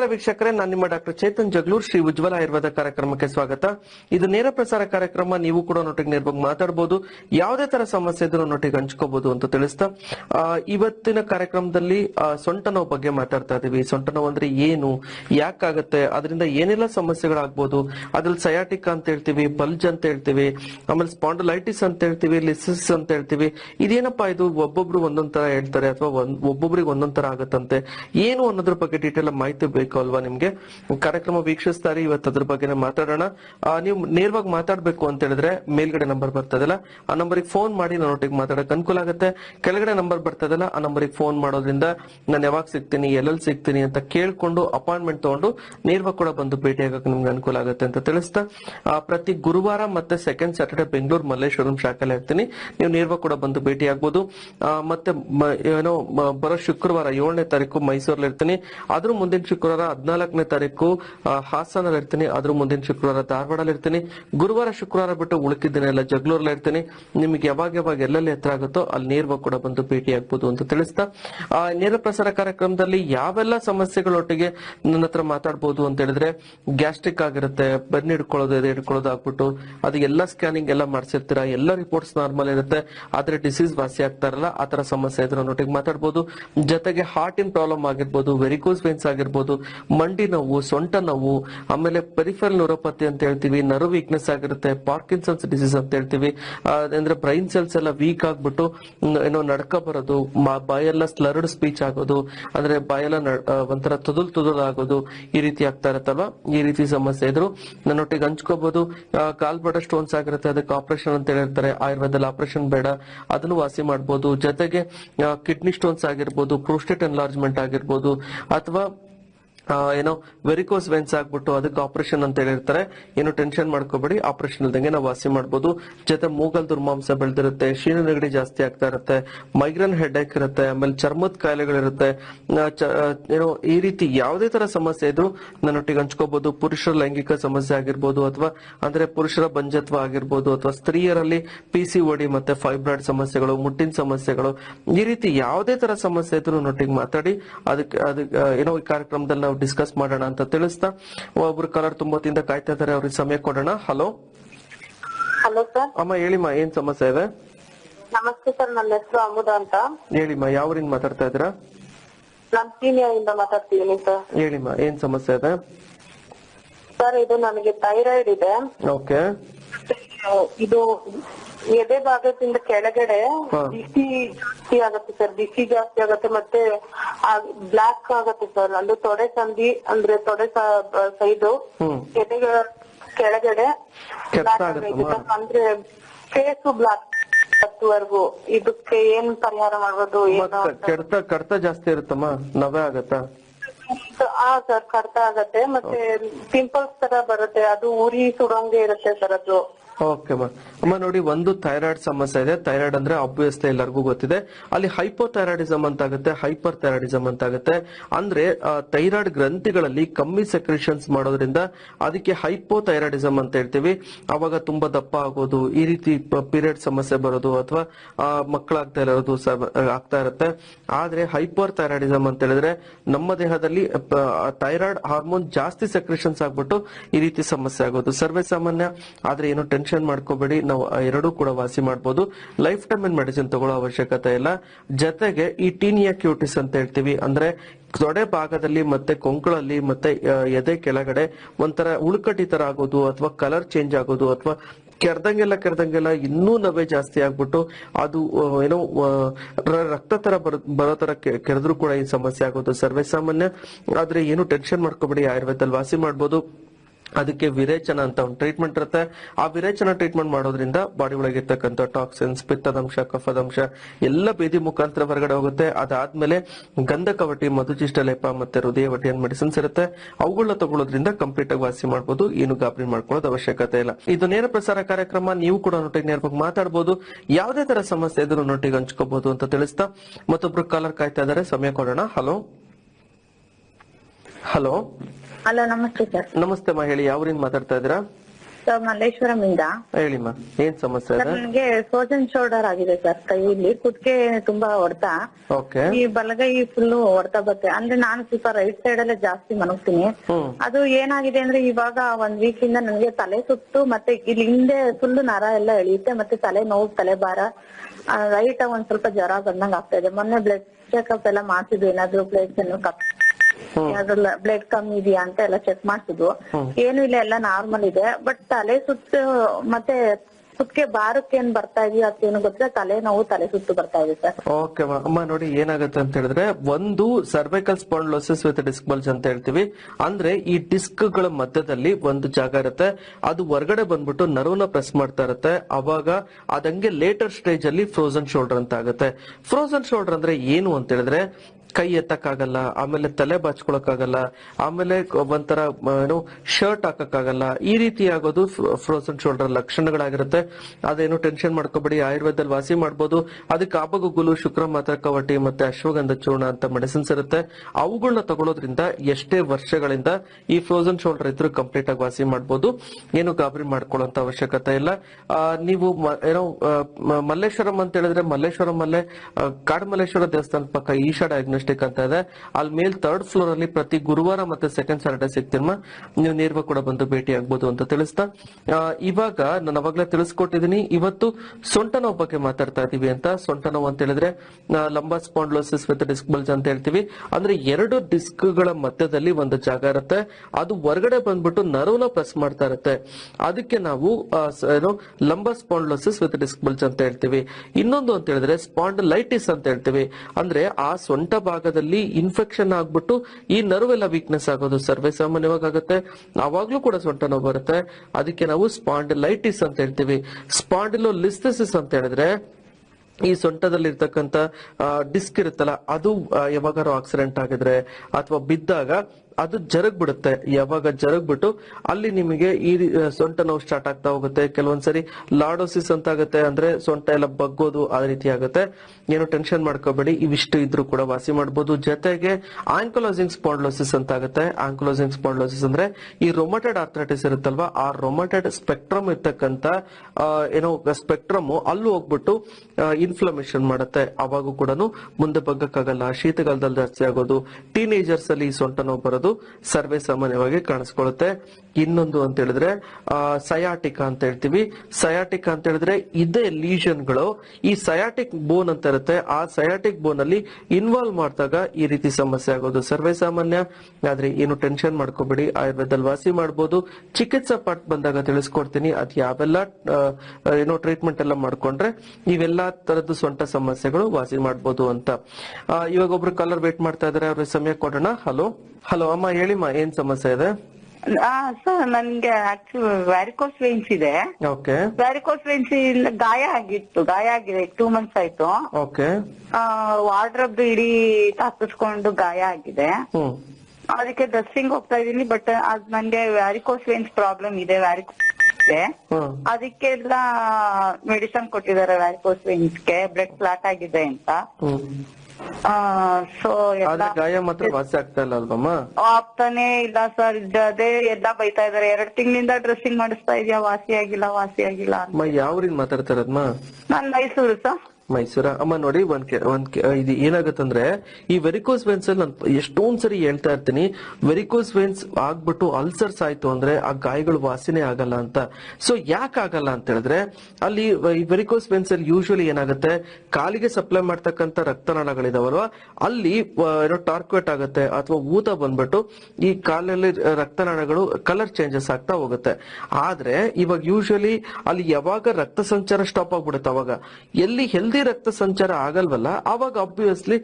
ನಮಸ್ಕಾರ ವೀಕ್ಷಕರೇ, ನಾನು ನಿಮ್ಮ ಡಾಕ್ಟರ್ ಚೇತನ್ ಜಗ್ಲೂರ್, ಶ್ರೀ ಉಜ್ವಲ ಆಯುರ್ವೇದ ಕಾರ್ಯಕ್ರಮಕ್ಕೆ ಸ್ವಾಗತ. ಇದು ನೇರ ಪ್ರಸಾರ ಕಾರ್ಯಕ್ರಮ, ನೀವು ಕೂಡ ನೋಟಿಗೆ ನೇರವಾಗಿ ಮಾತಾಡಬಹುದು ಯಾವುದೇ ತರ ಸಮಸ್ಯೆ ಇದ್ರೂ ನೋಟಿಗೆ ಹಂಚ್ಕೋಬಹುದು ಅಂತ ತಿಳಿಸ್ತಾ. ಇವತ್ತಿನ ಕಾರ್ಯಕ್ರಮದಲ್ಲಿ ಸೊಂಟ ನೋವು ಬಗ್ಗೆ ಮಾತಾಡ್ತಾ ಇದೀವಿ. ಸೊಂಟ ನೋವು ಅಂದ್ರೆ ಏನು, ಯಾಕಾಗತ್ತೆ, ಅದರಿಂದ ಏನೆಲ್ಲ ಸಮಸ್ಯೆಗಳಾಗ್ಬೋದು, ಅದ್ರಲ್ಲಿ ಸಯಾಟಿಕ್ ಅಂತ ಹೇಳ್ತೀವಿ, ಬಲ್ಜ್ ಅಂತ ಹೇಳ್ತೀವಿ, ಆಮೇಲೆ ಸ್ಪಾಂಡಲೈಟಿಸ್ ಅಂತ ಹೇಳ್ತೀವಿ, ಲಿಸಿಸ್ ಅಂತ ಹೇಳ್ತೀವಿ. ಇದೇನಪ್ಪಾ ಇದು, ಒಬ್ಬೊಬ್ರು ಒಂದೊಂದ್ ತರ ಹೇಳ್ತಾರೆ, ಅಥವಾ ಒಬ್ಬೊಬ್ರಿಗೆ ಒಂದೊಂದ್ ತರ ಆಗತ್ತಂತೆ. ಏನು ಅನ್ನೋದ್ರ ಬಗ್ಗೆ ಡೀಟೇಲ್ ಮಾಹಿತಿ ಬೇಕು. ಅಲ್ವಾ ನಿಮ್ಗೆ? ಕಾರ್ಯಕ್ರಮ ವೀಕ್ಷಿಸ್ತಾರೆ, ಇವತ್ತು ಅದ್ರ ಬಗ್ಗೆ ಮಾತಾಡೋಣ. ನೀವು ನೇರವಾಗಿ ಮಾತಾಡ್ಬೇಕು ಅಂತ ಹೇಳಿದ್ರೆ ಮೇಲ್ಗಡೆ ನಂಬರ್ ಬರ್ತದಲ್ಲ, ಆ ನಂಬರಿಗೆ ಫೋನ್ ಮಾಡಿ ನಾನು ಒಟ್ಟಿಗೆ ಮಾತಾಡಕ್ ಅನುಕೂಲ ಆಗುತ್ತೆ. ಕೆಳಗಡೆ ನಂಬರ್ ಬರ್ತದಲ್ಲ, ಆ ನಂಬರಿಗೆ ಫೋನ್ ಮಾಡೋದ್ರಿಂದ ನಾನು ಯಾವಾಗ ಸಿಗ್ತೀನಿ, ಎಲ್ಲೆಲ್ಲಿ ಸಿಗ್ತೀನಿ ಅಂತ ಕೇಳ್ಕೊಂಡು ಅಪಾಯಿಂಟ್ಮೆಂಟ್ ತಗೊಂಡು ನೇರವಾಗಿ ಕೂಡ ಬಂದು ಭೇಟಿ ಆಗಕ್ಕೆ ನಿಮ್ಗೆ ಅನುಕೂಲ ಆಗುತ್ತೆ ಅಂತ ತಿಳಿಸ್ತಾ ಪ್ರತಿ ಗುರುವಾರ ಮತ್ತೆ ಸೆಕೆಂಡ್ ಸ್ಯಾಟರ್ಡೆ ಬೆಂಗಳೂರು ಮಲ್ಲೇಶ್ವರಂ ಶಾಖೆಯಲ್ಲಿ ಇರ್ತೀನಿ. ನೀವು ನೇರವಾಗಿ ಕೂಡ ಬಂದು ಭೇಟಿ ಆಗ್ಬೋದು. ಮತ್ತೆ ಏನೋ ಬರೋ ಶುಕ್ರವಾರ ಏಳನೇ ತಾರೀಕು ಮೈಸೂರಲ್ಲಿ ಇರ್ತೀನಿ ಅದ್ರ ಮುಂದಿನ ಶುಕ್ರವಾರ ಹದಿನಾಲ್ಕನೇ ತಾರೀಕು ಹಾಸನಲ್ಲಿರ್ತೀನಿ ಅದ್ರ ಮುಂದಿನ ಶುಕ್ರವಾರ ಧಾರವಾಡಲ್ಲಿ ಇರ್ತೀನಿ. ಗುರುವಾರ ಶುಕ್ರವಾರ ಬಿಟ್ಟು ಉಳಿಕಿದ್ದೇನೆಲ್ಲ ಜಗಳೂರಲ್ಲಿ ಇರ್ತೀನಿ. ನಿಮ್ಗೆ ಯಾವಾಗ ಯಾವಾಗ ಎಲ್ಲೆಲ್ಲಿ ಹತ್ರ ಆಗುತ್ತೋ ಅಲ್ಲಿ ನೇರವಾಗಿ ಕೂಡ ಬಂದು ಭೇಟಿ ಆಗ್ಬೋದು ಅಂತ ತಿಳಿಸ್ತಾ ಆ, ನೇರ ಪ್ರಸಾರ ಕಾರ್ಯಕ್ರಮದಲ್ಲಿ ಯಾವೆಲ್ಲ ಸಮಸ್ಯೆಗಳೊಟ್ಟಿಗೆ ನನ್ನ ಹತ್ರ ಮಾತಾಡಬಹುದು ಅಂತ ಹೇಳಿದ್ರೆ ಗ್ಯಾಸ್ಟ್ರಿಕ್ ಆಗಿರುತ್ತೆ ಬೆನ್ನು ಹಿಡ್ಕೊಳ್ಳೋದು ಎದೆ ಹಿಡ್ಕೊಳ್ಳೋದು ಆಗ್ಬಿಟ್ಟು ಅದು ಎಲ್ಲ ಸ್ಕ್ಯಾನಿಂಗ್ ಎಲ್ಲ ಮಾಡಿಸಿರ್ತೀರಾ ಎಲ್ಲ ರಿಪೋರ್ಟ್ಸ್ ನಾರ್ಮಲ್ ಇರುತ್ತೆ ಆದ್ರೆ ಡಿಸೀಸ್ ವಾಸಿ ಆಗ್ತಾರಲ್ಲ ಆ ತರ ಸಮಸ್ಯೆ ಇದ್ರೆ ನೊಟ್ಟಿಗೆ ಮಾತಾಡ್ಬೋದು. ಜೊತೆಗೆ ಹಾರ್ಟ್ ಪ್ರಾಬ್ಲಮ್ ಆಗಿರ್ಬೋದು ವೆರಿಕೋಸ್ ವೇನ್ಸ್ ಆಗಿರ್ಬೋದು ಮಂಡಿ ನೋವು, ಸೊಂಟ ನೋವು, ಆಮೇಲೆ ಪೆರಿಫೆರಲ್ ನ್ಯೂರೋಪತಿ ಅಂತ ಹೇಳ್ತೀವಿ ನರ್ವ್ ವೀಕ್ನೆಸ್ ಆಗಿರುತ್ತೆ ಪಾರ್ಕಿನ್ಸನ್ಸ್ ಡಿಸೀಸ್ ಅಂತ ಹೇಳ್ತೀವಿ ಅಂದ್ರೆ ಬ್ರೈನ್ ಸೆಲ್ಸ್ ಎಲ್ಲ ವೀಕ್ ಆಗ್ಬಿಟ್ಟು ಏನೋ ನಡ್ಕ ಬರೋದು ಬಾಯೆಲ್ಲ ಸ್ಲರ್ಡ್ ಸ್ಪೀಚ್ ಆಗೋದು, ಅಂದ್ರೆ ಬಾಯೆಲ್ಲ ಒಂಥರ ತುದುಲ್ ತುದುಲ್ ಆಗೋದು, ಈ ರೀತಿ ಆಗ್ತಾ ಇರುತ್ತಲ್ವಾ? ಈ ರೀತಿ ಸಮಸ್ಯೆ ಇದ್ರು ನನ್ನೊಟ್ಟಿಗೆ ಹಂಚ್ಕೋಬಹುದು ಕಾಲ್ಬಡ ಸ್ಟೋನ್ಸ್ ಆಗಿರುತ್ತೆ, ಅದಕ್ಕೆ ಆಪರೇಷನ್ ಅಂತ ಹೇಳಿರ್ತಾರೆ, ಆಯುರ್ವೇದದಲ್ಲಿ ಆಪರೇಷನ್ ಬೇಡ, ಅದನ್ನು ವಾಸಿ ಮಾಡಬಹುದು ಜೊತೆಗೆ ಕಿಡ್ನಿ ಸ್ಟೋನ್ಸ್ ಆಗಿರ್ಬೋದು ಪ್ರೋಸ್ಟೇಟ್ ಎನ್ಲಾರ್ಜ್ಮೆಂಟ್ ಆಗಿರ್ಬೋದು, ಅಥವಾ ಏನೋ ವೆರಿಕೋಸ್ ವೆನ್ಸ್ ಆಗ್ಬಿಟ್ಟು ಅದಕ್ಕೆ ಆಪರೇಷನ್ ಅಂತ ಹೇಳಿರ್ತಾರೆ. ಏನು ಟೆನ್ಷನ್ ಮಾಡ್ಕೋಬೇಡಿ ಆಪರೇಷನ್ ಇಲ್ದಂಗೆ ನಾವು ವಾಸಿ ಮಾಡಬಹುದು ಜೊತೆ ಮೂಗಲ್ ದುರ್ಮಾಂಸ ಬೆಳೆದಿರುತ್ತೆ, ಶೀನ ನೆಗಡಿ ಜಾಸ್ತಿ ಆಗ್ತಾ ಇರುತ್ತೆ ಮೈಗ್ರೇನ್ ಹೆಡ್ ಏಕ್ ಇರುತ್ತೆ, ಆಮೇಲೆ ಚರ್ಮದ ಕಾಯಿಲೆಗಳಿರುತ್ತೆ. ಏನೋ ಈ ರೀತಿ ಯಾವುದೇ ತರ ಸಮಸ್ಯೆ ಇದ್ರು ನನ್ನೊಟ್ಟಿಗೆ ಹಂಚ್ಕೋಬಹುದು ಪುರುಷರ ಲೈಂಗಿಕ ಸಮಸ್ಯೆ ಆಗಿರ್ಬೋದು ಅಥವಾ ಅಂದ್ರೆ ಪುರುಷರ ಬಂಜತ್ವ ಆಗಿರ್ಬೋದು ಅಥವಾ ಸ್ತ್ರೀಯರಲ್ಲಿ ಪಿ ಸಿ ಒಡಿ ಮತ್ತೆ ಫೈಬ್ರಾಯ್ಡ್ ಸಮಸ್ಯೆಗಳು, ಮುಟ್ಟಿನ ಸಮಸ್ಯೆಗಳು, ಈ ರೀತಿ ಯಾವುದೇ ತರ ಸಮಸ್ಯೆ ಇದ್ರು ನನ್ನೊಟ್ಟಿಗೆ ಮಾತಾಡಿ. ಅದಕ್ಕೆ ಅದಕ್ಕೆ ಏನೋ ಈ ಕಾರ್ಯಕ್ರಮದಲ್ಲಿ ನಾವು ಡಿಸ್ಕಸ್ ಮಾಡೋಣ ಅಂತ ತಿಳಿಸ್ತಾ ಒಬ್ರು ಕಲರ್ ತುಂಬತ್ತಿಂದ ಕಾಯ್ತಾ ಇದಾರೆ ಅವ್ರಿಗೆ ಸಮಯ ಕೊಡೋಣ. ಹಲೋ ಹಲೋ ಸರ್ ಅಮ್ಮ ಹೇಳಿಮ್ಮ ಏನ್ ಸಮಸ್ಯೆ ಇದೆ? ನಮಸ್ತೆ ಸರ್ ನನ್ನ ಹೆಸರು ಅಮುದ ಅಂತ. ಹೇಳಿಮ್ಮ ಯಾವ್ರಿಂದ ಮಾತಾಡ್ತಾ ಇದ್ದೀರಾ? ನಾನ್ ಸೀನಿಯರ್ ಇಂದ ಮಾತಾಡ್ತೀನಿ ಸರ್ ಹೇಳಿಮ್ಮ ಏನ್ ಸಮಸ್ಯೆ ಇದೆ? ಸರ್ ಇದು ನನಗೆ ಥೈರಾಯ್ಡ್ ಇದೆ. ಓಕೆ ಇದು ಎದೆ ಭಾಗದಿಂದ ಕೆಳಗಡೆ ಹಾ. ಬಿಸಿ ಜಾಸ್ತಿ ಆಗತ್ತೆ ಸರ್ ಬಿಸಿ ಜಾಸ್ತಿ ಆಗತ್ತೆ ಮತ್ತೆ ಬ್ಲಾಕ್ ಆಗತ್ತೆ ಸರ್ ಅಂದ್ರೆ ತೊಡೆ ಸಂಧಿ ಅಂದ್ರೆ ತೊಡೆ ಸೈಡ್ ಹ್ಮ್. ಎದೆಗ ಕೆಳಗಡೆ black. ಅಂದ್ರೆ ಫೇಸು ಬ್ಲಾಕ್ ಹತ್ತುವರೆಗೂ ಇದಕ್ಕೆ ಏನ್ ಪರಿಹಾರ ಮಾಡ್ಬೋದು ಏನೋ ಮತ್ತ ಅಂತ. ಕೆಡ್ತ ಕಡ್ತ ಜಾಸ್ತಿ ಇರುತ್ತಮ್ಮ? ನವೆ ಆಗತ್ತಾ? ಹಾ ಸರ್ ಕಡ್ತ ಆಗತ್ತೆ. ಮತ್ತೆ ಪಿಂಪಲ್ಸ್ ತರ ಬರುತ್ತೆ. ಅದು ಉರಿ ಸುಡಂಗೆ ಇರುತ್ತೆ ಸರ್ ಅದು. ಓಕೆ ಅಮ್ಮ ಅಮ್ಮ ನೋಡಿ ಒಂದು ಥೈರಾಯ್ಡ್ ಸಮಸ್ಯೆ ಇದೆ. ಥೈರಾಯ್ಡ್ ಅಂದ್ರೆ ಆಬ್ವಿಯಸ್ಲಿ ಎಲ್ಲರಿಗೂ ಗೊತ್ತಿದೆ. ಅಲ್ಲಿ ಹೈಪೋಥೈರಾಯ್ಡಿಸಮ್ ಅಂತ ಆಗುತ್ತೆ, ಹೈಪರ್ ಥೈರಾಯ್ಡಿಸಮ್ ಅಂತ ಆಗುತ್ತೆ. ಅಂದ್ರೆ ಥೈರಾಯ್ಡ್ ಗ್ರಂಥಿಗಳಲ್ಲಿ ಕಮ್ಮಿ ಸೆಕ್ರೇಷನ್ಸ್ ಮಾಡೋದ್ರಿಂದ ಅದಕ್ಕೆ ಹೈಪೋಥೈರಾಯ್ಡಿಸಮ್ ಅಂತ ಹೇಳ್ತೀವಿ. ಅವಾಗ ತುಂಬಾ ದಪ್ಪ ಆಗೋದು, ಈ ರೀತಿ ಪೀರಿಯಡ್ ಸಮಸ್ಯೆ ಬರೋದು ಅಥವಾ ಮಕ್ಕಳಾಗ್ತಾ ಇರೋದು ಆಗ್ತಾ ಇರುತ್ತೆ. ಆದ್ರೆ ಹೈಪರ್ ಥೈರಾಯ್ಡಿಸಮ್ ಅಂತ ಹೇಳಿದ್ರೆ ನಮ್ಮ ದೇಹದಲ್ಲಿ ಥೈರಾಯ್ಡ್ ಹಾರ್ಮೋನ್ ಜಾಸ್ತಿ ಸೆಕ್ರೇಷನ್ಸ್ ಆಗ್ಬಿಟ್ಟು ಈ ರೀತಿ ಸಮಸ್ಯೆ ಆಗೋದು. ಸರ್ವೇ ಸಾಮಾನ್ಯ, ಆದ್ರೆ ಏನು ಟೆನ್ಷನ್ ಮಾಡ್ಕೋಬೇಡಿ. ನಾವು ಎರಡೂ ಕೂಡ ವಾಸಿ ಮಾಡಬಹುದು ಲೈಫ್ ಟೈಮ್ ಏನ್ ಮೆಡಿಸಿನ್ ತಗೊಳ್ಳೋ ಅವಶ್ಯಕತೆ ಇಲ್ಲ. ಜೊತೆಗೆ ಈ ಟೀನಿಯಾ ಕ್ಯೂಟಿಸ್ ಅಂತ ಹೇಳ್ತೀವಿ. ಅಂದ್ರೆ ತೊಡೆ ಭಾಗದಲ್ಲಿ ಮತ್ತೆ ಕೊಂಕಳಲ್ಲಿ ಮತ್ತೆ ಎದೆ ಕೆಳಗಡೆ ಒಂಥರ ಉಳ್ಕಟಿ ತರ ಆಗೋದು ಅಥವಾ ಕಲರ್ ಚೇಂಜ್ ಆಗೋದು ಅಥವಾ ಕೆರ್ದಂಗೆಲ್ಲ ಕೆರ್ದಂಗೆಲ್ಲ ಇನ್ನೂ ನವೆ ಜಾಸ್ತಿ ಆಗ್ಬಿಟ್ಟು ಅದು ಏನೋ ರಕ್ತ ತರ ಬರೋ ಬರೋ ತರ ಕೆರೆದ್ರು ಕೂಡ ಈ ಸಮಸ್ಯೆ ಆಗೋದು ಸರ್ವೇ ಸಾಮಾನ್ಯ. ಆದ್ರೆ ಏನು ಟೆನ್ಷನ್ ಮಾಡ್ಕೋಬೇಡಿ. ಆಯುರ್ವೇದದಲ್ಲಿ ವಾಸಿ ಮಾಡ್ಬೋದು. ಅದಕ್ಕೆ ವಿರೇಚನ ಅಂತ ಒಂದು ಟ್ರೀಟ್ಮೆಂಟ್ ಇರುತ್ತೆ. ಆ ವಿರೇಚನ ಟ್ರೀಟ್ಮೆಂಟ್ ಮಾಡೋದ್ರಿಂದ ಬಾಡಿ ಒಳಗೆ ಇರ್ತಕ್ಕಂಥ ಟಾಕ್ಸಿನ್ಸ್ ಪಿತ್ತದಂಶ, ಕಫದಂಶ ಎಲ್ಲ ಬೇದಿ ಮುಖಾಂತರ ಹೊರಗಡೆ ಹೋಗುತ್ತೆ. ಅದಾದ್ಮೇಲೆ ಗಂಧಕವಟಿ, ಮಧುಚಿಷ್ಟ ಲೇಪ ಮತ್ತೆ ಹೃದಯವಟಿ ಮೆಡಿಸಿನ್ಸ್ ಇರುತ್ತೆ. ಅವುಗಳನ್ನ ತಗೊಳ್ಳೋದ್ರಿಂದ ಕಂಪ್ಲೀಟ್ ಆಗಿ ವಾಸಿ ಮಾಡಬಹುದು ಏನು ಗಾಬರಿ ಮಾಡ್ಕೊಳ್ಳೋದು ಅವಶ್ಯಕತೆ ಇಲ್ಲ. ಇದು ನೇರ ಪ್ರಸಾರ ಕಾರ್ಯಕ್ರಮ. ನೀವು ಕೂಡ ನೊಟ್ಟಿಗೆ ನೇರವಾಗಿ ಮಾತಾಡಬಹುದು ಯಾವುದೇ ತರ ಸಮಸ್ಯೆ ಇದ್ರೂ ನೊಟ್ಟಿಗೆ ಹಂಚ್ಕೋಬಹುದು ಅಂತ ತಿಳಿಸ್ತಾ ಮತ್ತೊಬ್ರು ಕಾಲರ್ ಕಾಯ್ತಾ ಇದಾರೆ ಸಮಯ ಕೊಡೋಣ. ಹಲೋ ಹಲೋ ಹಲೋ ನಮಸ್ತೆ ಸರ್. ನಮಸ್ತೆ ಮಾ ಹೇಳಿ ಯಾವ್ರಿಂದ ಮಾತಾಡ್ತಾ ಇದ್ದೀರಾ? ಸರ್ ಮಲ್ಲೇಶ್ವರಂ ಇಂದ ಹೇಳಿಮ್ಮ ಏನ್ ಸಮಸ್ಯೆ ಸರ್ ಇದೆ ನನಗೆ ಸೋಜನ್ ಶೋಲ್ಡರ್ ಆಗಿದೆ ಸರ್ ಕೈಯಲ್ಲಿ. ಕುಟ್ಕೆ ತುಂಬಾ ಹೊಡೆತ ಓಕೆ. ಈ ಬಲಗೈ ಫುಲ್ ಹೊಡೆತ ಬರುತ್ತೆ. ಅಂದ್ರೆ ನಾನು ಸ್ವಲ್ಪ ರೈಟ್ ಸೈಡ್ ಅಲ್ಲೇ ಜಾಸ್ತಿ ಮನಗ್ತೀನಿ ಹ್ಮ್. ಅದು ಏನಾಗಿದೆ ಅಂದ್ರೆ ಇವಾಗ ಒಂದ್ ವೀಕ್ ಇಂದ ನನಗೆ ತಲೆ ಸುತ್ತು ಮತ್ತೆ ಇಲ್ಲಿ ಹಿಂದೆ ಫುಲ್ ನರ ಎಲ್ಲ ಎಳೆಯುತ್ತೆ ಮತ್ತೆ ತಲೆ ನೋವು ತಲೆ ಭಾರ. ರೈಟ್ ಒಂದ್ ಸ್ವಲ್ಪ ಜ್ವರ ಬಂದಂಗ ಆಗ್ತಾ ಇದೆ. ಮೊನ್ನೆ ಬ್ಲಡ್ ಚೆಕ್ಅಪ್ ಎಲ್ಲ ಮಾಡ್ಸಿದ್ವಿ ಏನಾದ್ರು ಪ್ಲೇಸ್ ಅನ್ನು ಕಪ್ ಏನಾದ್ರು ಬ್ಲಡ್ ಕಮ್ಮಿ ಇದೆಯಾ ಅಂತ ಎಲ್ಲ ಚೆಕ್ ಮಾಡ್ಸಿದ್ವು ಏನು ಇಲ್ಲ ಎಲ್ಲ ನಾರ್ಮಲ್ ಇದೆ. ಬಟ್ ತಲೆ ಸುತ್ತು ಮತ್ತೆ ಸುತ್ತಿಗೆ ಭಾರಕ್ಕೆ ಏನ್ ಬರ್ತಾ ಇದೆಯಾ ಅಂತ ಏನು ಗೊತ್ತಿಲ್ಲ. ತಲೆ ನೋವು ತಲೆ ಸುತ್ತು ಬರ್ತಾ ಇದೆ ಸರ್. ಓಕೆ ಅಮ್ಮ ನೋಡಿ ಏನಾಗುತ್ತೆ ಅಂತ ಹೇಳಿದ್ರೆ ಒಂದು cervical spondylosis with disc bulge ಅಂತ ಹೇಳ್ತೀವಿ. ಅಂದ್ರೆ ಈ ಡಿಸ್ಕ್ಗಳ ಮಧ್ಯದಲ್ಲಿ ಒಂದು ಜಾಗ ಇರುತ್ತೆ. ಅದು ಹೊರಗಡೆ ಬಂದ್ಬಿಟ್ಟು ನರವನ್ನ ಪ್ರೆಸ್ ಮಾಡ್ತಾ ಇರುತ್ತೆ. ಅವಾಗ ಅದಂಗೆ ಲೇಟರ್ ಸ್ಟೇಜ್ ಅಲ್ಲಿ ಫ್ರೋಸನ್ ಶೋಲ್ಡರ್ ಅಂತ ಆಗುತ್ತೆ. ಫ್ರೋಸನ್ ಶೋಲ್ಡರ್ ಅಂದ್ರೆ ಏನು ಅಂತ ಹೇಳಿದ್ರೆ ಕೈ ಎತ್ತಕ್ಕಾಗಲ್ಲ, ಆಮೇಲೆ ತಲೆ ಬಾಚ್ಕೊಳಕ್ಕಾಗಲ್ಲ, ಆಮೇಲೆ ಒಂಥರ ಏನು ಶರ್ಟ್ ಹಾಕಕ್ಕಾಗಲ್ಲ, ಈ ರೀತಿ ಆಗೋದು ಫ್ರೋಸನ್ ಶೋಲ್ಡರ್ ಲಕ್ಷಣಗಳಾಗಿರುತ್ತೆ. ಅದೇನು ಟೆನ್ಷನ್ ಮಾಡ್ಕೋಬೇಡಿ, ಆಯುರ್ವೇದದಲ್ಲಿ ವಾಸಿ ಮಾಡ್ಬೋದು. ಅದಕ್ಕೆ ಆಬಗುಗುಲು ಶುಕ್ರ, ಮಾತ್ರ ಕವಟಿ ಮತ್ತೆ ಅಶ್ವಗಂಧ ಚೂರ್ಣ ಅಂತ ಮೆಡಿಸಿನ್ಸ್ ಇರುತ್ತೆ. ಅವುಗಳನ್ನ ತಗೊಳ್ಳೋದ್ರಿಂದ ಎಷ್ಟೇ ವರ್ಷಗಳಿಂದ ಈ ಫ್ರೋಸನ್ ಶೋಲ್ಡರ್ ಇದ್ರೂ ಕಂಪ್ಲೀಟ್ ಆಗಿ ವಾಸಿ ಮಾಡ್ಬೋದು. ಏನು ಗಾಬರಿ ಮಾಡ್ಕೊಳ್ಳೋಂತ ಅವಶ್ಯಕತೆ ಇಲ್ಲ. ನೀವು ಏನೋ ಮಲ್ಲೇಶ್ವರಂ ಅಂತ ಹೇಳಿದ್ರೆ ಮಲ್ಲೇಶ್ವರಂ ಅಲ್ಲೇ ಕಾಡ್ ಮಲ್ಲೇಶ್ವರ ದೇವಸ್ಥಾನ ಪಕ್ಕ ಈಶಾ ಡಯಾಗ್ನೋಸ್ಟಿಕ್ ಅಂತ ಇದೆ. ಅಲ್ಲಿ ಮೇಲ್ ಥರ್ಡ್ ಫ್ಲೋರ್ ಅಲ್ಲಿ ಪ್ರತಿ ಗುರುವಾರ ಮತ್ತೆ ಸೆಕೆಂಡ್ ಸ್ಯಾಟರ್ಡೆ ಸಿಗ್ತೀರಮ್ಮ ನೀವು ನೇರವಾಗಿ ಕೂಡ ಬಂದು ಭೇಟಿ ಆಗ್ಬೋದು ಅಂತ ತಿಳಿಸ್ತಾ. ಇವಾಗ ನಾನು ಅವಾಗಲೇ ತಿಳಿಸ್ಕೊಟ್ಟಿದೀನಿ. ಇವತ್ತು ಸೊಂಟ ನೋವು ಬಗ್ಗೆ ಮಾತಾಡ್ತಾ ಇದೀವಿ ಅಂತ. ಸೊಂಟ ನೋವು ಅಂತ ಹೇಳಿದ್ರೆ lumbar spondylosis with disc bulge ಅಂತ ಹೇಳ್ತೀವಿ. ಅಂದ್ರೆ ಎರಡು ಡಿಸ್ಕ್ಗಳ ಮಧ್ಯದಲ್ಲಿ ಒಂದು ಜಾಗ ಇರುತ್ತೆ. ಅದು ಹೊರಗಡೆ ಬಂದ್ಬಿಟ್ಟು ನರವನ್ನ ಪ್ರೆಸ್ ಮಾಡ್ತಾ ಇರುತ್ತೆ. ಅದಕ್ಕೆ ನಾವು ಏನು, lumbar spondylosis with disc bulge ಅಂತ ಹೇಳ್ತೀವಿ. ಇನ್ನೊಂದು ಅಂತ ಹೇಳಿದ್ರೆ ಸ್ಪಾಂಡಲೈಟಿಸ್ ಅಂತ ಹೇಳ್ತೀವಿ. ಅಂದ್ರೆ ಆ ಸೊಂಟ ಭಾಗದಲ್ಲಿ ಇನ್ಫೆಕ್ಷನ್ ಆಗ್ಬಿಟ್ಟು ಈ ನರ್ವ್ ಎಲ್ಲ ವೀಕ್ನೆಸ್ ಆಗೋದು ಸರ್ವೇ ಸಾಮಾನ್ಯವಾಗಿ ಆಗುತ್ತೆ ಅವಾಗ್ಲೂ ಕೂಡ ಸೊಂಟ ನೋವು ಬರುತ್ತೆ. ಅದಕ್ಕೆ ನಾವು ಸ್ಪಾಂಡಲೈಟಿಸ್ ಅಂತ ಹೇಳ್ತೀವಿ. ಸ್ಪಾಂಡಿಲೋ ಲಿಸ್ತಸಿಸ್ ಅಂತ ಹೇಳಿದ್ರೆ ಈ ಸೊಂಟದಲ್ಲಿ ಇರ್ತಕ್ಕಂತ ಡಿಸ್ಕ್ ಇರುತ್ತಲ್ಲ, ಅದು ಯಾವಾಗಾರು ಆಕ್ಸಿಡೆಂಟ್ ಆಗಿದ್ರೆ ಅಥವಾ ಬಿದ್ದಾಗ ಅದು ಜರಗ್ ಬಿಡುತ್ತೆ ಯಾವಾಗ ಜರಗ್ ಬಿಟ್ಟು ಅಲ್ಲಿ ನಿಮಗೆ ಈ ಸೊಂಟ ನೋವು ಸ್ಟಾರ್ಟ್ ಆಗ್ತಾ ಹೋಗುತ್ತೆ. ಕೆಲವೊಂದ್ಸರಿ ಲಾಡೋಸಿಸ್ ಅಂತ ಆಗುತ್ತೆ ಅಂದ್ರೆ ಸೊಂಟ ಎಲ್ಲ ಬಗ್ಗೋದು ಆ ರೀತಿ ಆಗುತ್ತೆ. ಏನು ಟೆನ್ಷನ್ ಮಾಡ್ಕೋಬೇಡಿ. ಇವಿಷ್ಟು ಇದ್ರೂ ಕೂಡ ವಾಸಿ ಮಾಡಬಹುದು ಜೊತೆಗೆ ಆಂಕೋಲೋಸಿಂಗ್ ಸ್ಪಾಂಡ್ಲೋಸಿಸ್ ಅಂತ ಆಗುತ್ತೆ ಆಂಕೋಲೋಸಿಂಗ್ ಸ್ಪಾಂಡ್ಲೋಸಿಸ್ ಅಂದ್ರೆ ಈ ರೊಮಟೆಡ್ ಆರ್ಥ್ರೈಟಿಸ್ ಇರುತ್ತಲ್ವಾ? ಆ ರೊಮಟೆಡ್ ಸ್ಪೆಕ್ಟ್ರಮ್ ಇರ್ತಕ್ಕಂತ ಏನೋ ಸ್ಪೆಕ್ಟ್ರಮ್ ಅಲ್ಲೂ ಹೋಗ್ಬಿಟ್ಟು ಇನ್ಫ್ಲಮೇಷನ್ ಮಾಡುತ್ತೆ. ಅವಾಗೂ ಕೂಡ ಮುಂದೆ ಬಗ್ಗಕ್ಕಾಗಲ್ಲ. ಶೀತಗಾಲದಲ್ಲಿ ಜಾಸ್ತಿ ಆಗೋದು. ಟೀನೇಜರ್ಸ್ ಅಲ್ಲಿ ಸೊಂಟ ನೋವು ಬರೋದು. ಸರ್ವೇ ಸಾಮಾನ್ಯವಾಗಿ ಕಾಣಿಸ್ಕೊಳ್ಳುತ್ತೆ. ಇನ್ನೊಂದು ಅಂತ ಹೇಳಿದ್ರೆ ಸಯಾಟಿಕಾ ಅಂತ ಹೇಳ್ತೀವಿ. ಸಯಾಟಿಕಾ ಅಂತ ಹೇಳಿದ್ರೆ ಇದೇ ಲೀಷನ್ಗಳು ಈ ಸಯಾಟಿಕ್ ಬೋನ್ ಅಂತ ಇರುತ್ತೆ. ಆ ಸಯಾಟಿಕ್ ಬೋನ್ ಅಲ್ಲಿ ಇನ್ವಾಲ್ವ್ ಮಾಡಿದಾಗ ಈ ರೀತಿ ಸಮಸ್ಯೆ ಆಗೋದು. ಸರ್ವೇ ಸಾಮಾನ್ಯ. ಆದ್ರೆ ಏನು ಟೆನ್ಷನ್ ಮಾಡ್ಕೋಬೇಡಿ. ಆಯುರ್ವೇದದಲ್ಲಿ ವಾಸಿ ಮಾಡಬಹುದು ಚಿಕಿತ್ಸಾ ಪಾಠ ಬಂದಾಗ ತಿಳಿಸ್ಕೊಡ್ತೀನಿ. ಅದ್ ಯಾವೆಲ್ಲ ಏನೋ ಟ್ರೀಟ್ಮೆಂಟ್ ಎಲ್ಲ ಮಾಡ್ಕೊಂಡ್ರೆ ಇವೆಲ್ಲಾ ತರದ್ದು ಸೊಂಟ ಸಮಸ್ಯೆಗಳು ವಾಸಿ ಮಾಡಬಹುದು ಅಂತ. ಇವಾಗ ಒಬ್ರು ಕಲರ್ ವೇಟ್ ಮಾಡ್ತಾ ಇದಾರೆ. ಅವ್ರಿಗೆ ಸಮಯ ಕೊಡೋಣ. ಹಲೋ ಹಲೋ ಅಮ್ಮ, ಹೇಳಿಮ್ಮ, ಏನ್ ಸಮಸ್ಯೆ ಇದೆ? ಸರ್ ನನ್ಗೆ ಆಕ್ಚುಲಿ ವ್ಯಾರಿಕೋಸ್ ವೇನ್ಸ್ ಇದೆ. ಓಕೆ ವ್ಯಾರಿಕೋಸ್ ವೇನ್ಸ್ ಗಾಯ ಆಗಿತ್ತು ಗಾಯ ಆಗಿದೆ ಟೂ ಮಂತ್ಸ್ ಆಯ್ತು. ಓಕೆ ವಾರ್ಡ್ರಬ್ ಇಡೀ ತಾಕಿಸ್ಕೊಂಡು ಗಾಯ ಆಗಿದೆ. ಅದಕ್ಕೆ ಡ್ರೆಸ್ಸಿಂಗ್ ಹೋಗ್ತಾ ಇದೀನಿ ಬಟ್ ಅದ್ ನನ್ಗೆ ವ್ಯಾರಿಕೋಸ್ ವೇನ್ಸ್ ಪ್ರಾಬ್ಲಮ್ ಇದೆ ವ್ಯಾರಿಕೋಸ್ ಇದೆ. ಅದಕ್ಕೆಲ್ಲ ಮೆಡಿಸನ್ ಕೊಟ್ಟಿದ್ದಾರೆ ವ್ಯಾರಿಕೋಸ್ ವೇನ್ಸ್ಗೆ ಬ್ಲಡ್ ಫ್ಲಾಟ್ ಆಗಿದೆ ಅಂತ. ಸೊ ಗಾಯ ಮಾತ್ರ ವಾಸಿ ಆಗ್ತಾ ಇಲ್ಲ ಅಲ್ವಮ್ಮ? ಆಗ್ತಾನೆ ಇಲ್ಲ ಸರ್ ಅದೇ ಎಲ್ಲ ಬೈತಾ ಇದಾರೆ. ಎರಡ್ ತಿಂಗಳಿಂದ ಡ್ರೆಸ್ಸಿಂಗ್ ಮಾಡಿಸ್ತಾ ಇದೀಯಾ. ವಾಸಿ ಆಗಿಲ್ಲ ವಾಸಿ ಆಗಿಲ್ಲ ಅಮ್ಮ ಯಾವ್ರಿಂದ ಮಾತಾಡ್ತಾ ಇರೋದಮ್ಮ ನಾನ್ ಮೈಸೂರು ಸರ್ ಮೈಸೂರ. ಅಮ್ಮ ನೋಡಿ ಒಂದ್ ಒಂದ್ ಇದು ಏನಾಗತ್ತಂದ್ರೆ, ಈ ವೆರಿಕೋಸ್ ವೆನ್ಸ್ ಅಲ್ಲಿ ನಾನು ಎಷ್ಟೊಂದ್ ಸರಿ ಹೇಳ್ತಾ ಇರ್ತೀನಿ ವೆರಿಕೋಸ್ ವೆನ್ಸ್ ಆಗ್ಬಿಟ್ಟು ಅಲ್ಸರ್ಸ್ ಆಯ್ತು ಅಂದ್ರೆ ಆ ಗಾಯಗಳು ವಾಸಿನೇ ಆಗಲ್ಲ ಅಂತ. ಸೊ ಯಾಕೆ ಆಗಲ್ಲ ಅಂತ ಹೇಳಿದ್ರೆ, ಅಲ್ಲಿ ಈ ವೆರಿಕೋಸ್ ವೆನ್ಸ್ ಅಲ್ಲಿ ಯೂಶುವಲಿ ಏನಾಗುತ್ತೆ, ಕಾಲಿಗೆ ಸಪ್ಲೈ ಮಾಡ್ತಕ್ಕಂತ ರಕ್ತನಾಳಗಳಿದಾವಲ್ವಾ, ಅಲ್ಲಿ ಏನೋ ಟಾರ್ಕ್ವೆಟ್ ಆಗುತ್ತೆ ಅಥವಾ ಊತ ಬಂದ್ಬಿಟ್ಟು ಈ ಕಾಲಲ್ಲಿ ರಕ್ತನಾಳಗಳು ಕಲರ್ ಚೇಂಜಸ್ ಆಗ್ತಾ ಹೋಗುತ್ತೆ. ಆದ್ರೆ, ಇವಾಗ ಯೂಶುವಲಿ ಅಲ್ಲಿ ಯಾವಾಗ ರಕ್ತ ಸಂಚಾರ ಸ್ಟಾಪ್ ಆಗ್ಬಿಡುತ್ತೆ ಅವಾಗ, ಎಲ್ಲಿ ಹೆಲ್ದಿ ರಕ್ತ ಸಂಚಾರ ಆಗಲ್ವಲ್ಲ, ಅವಾಗ ಅಬ್ವಿಯಸ್ಲಿ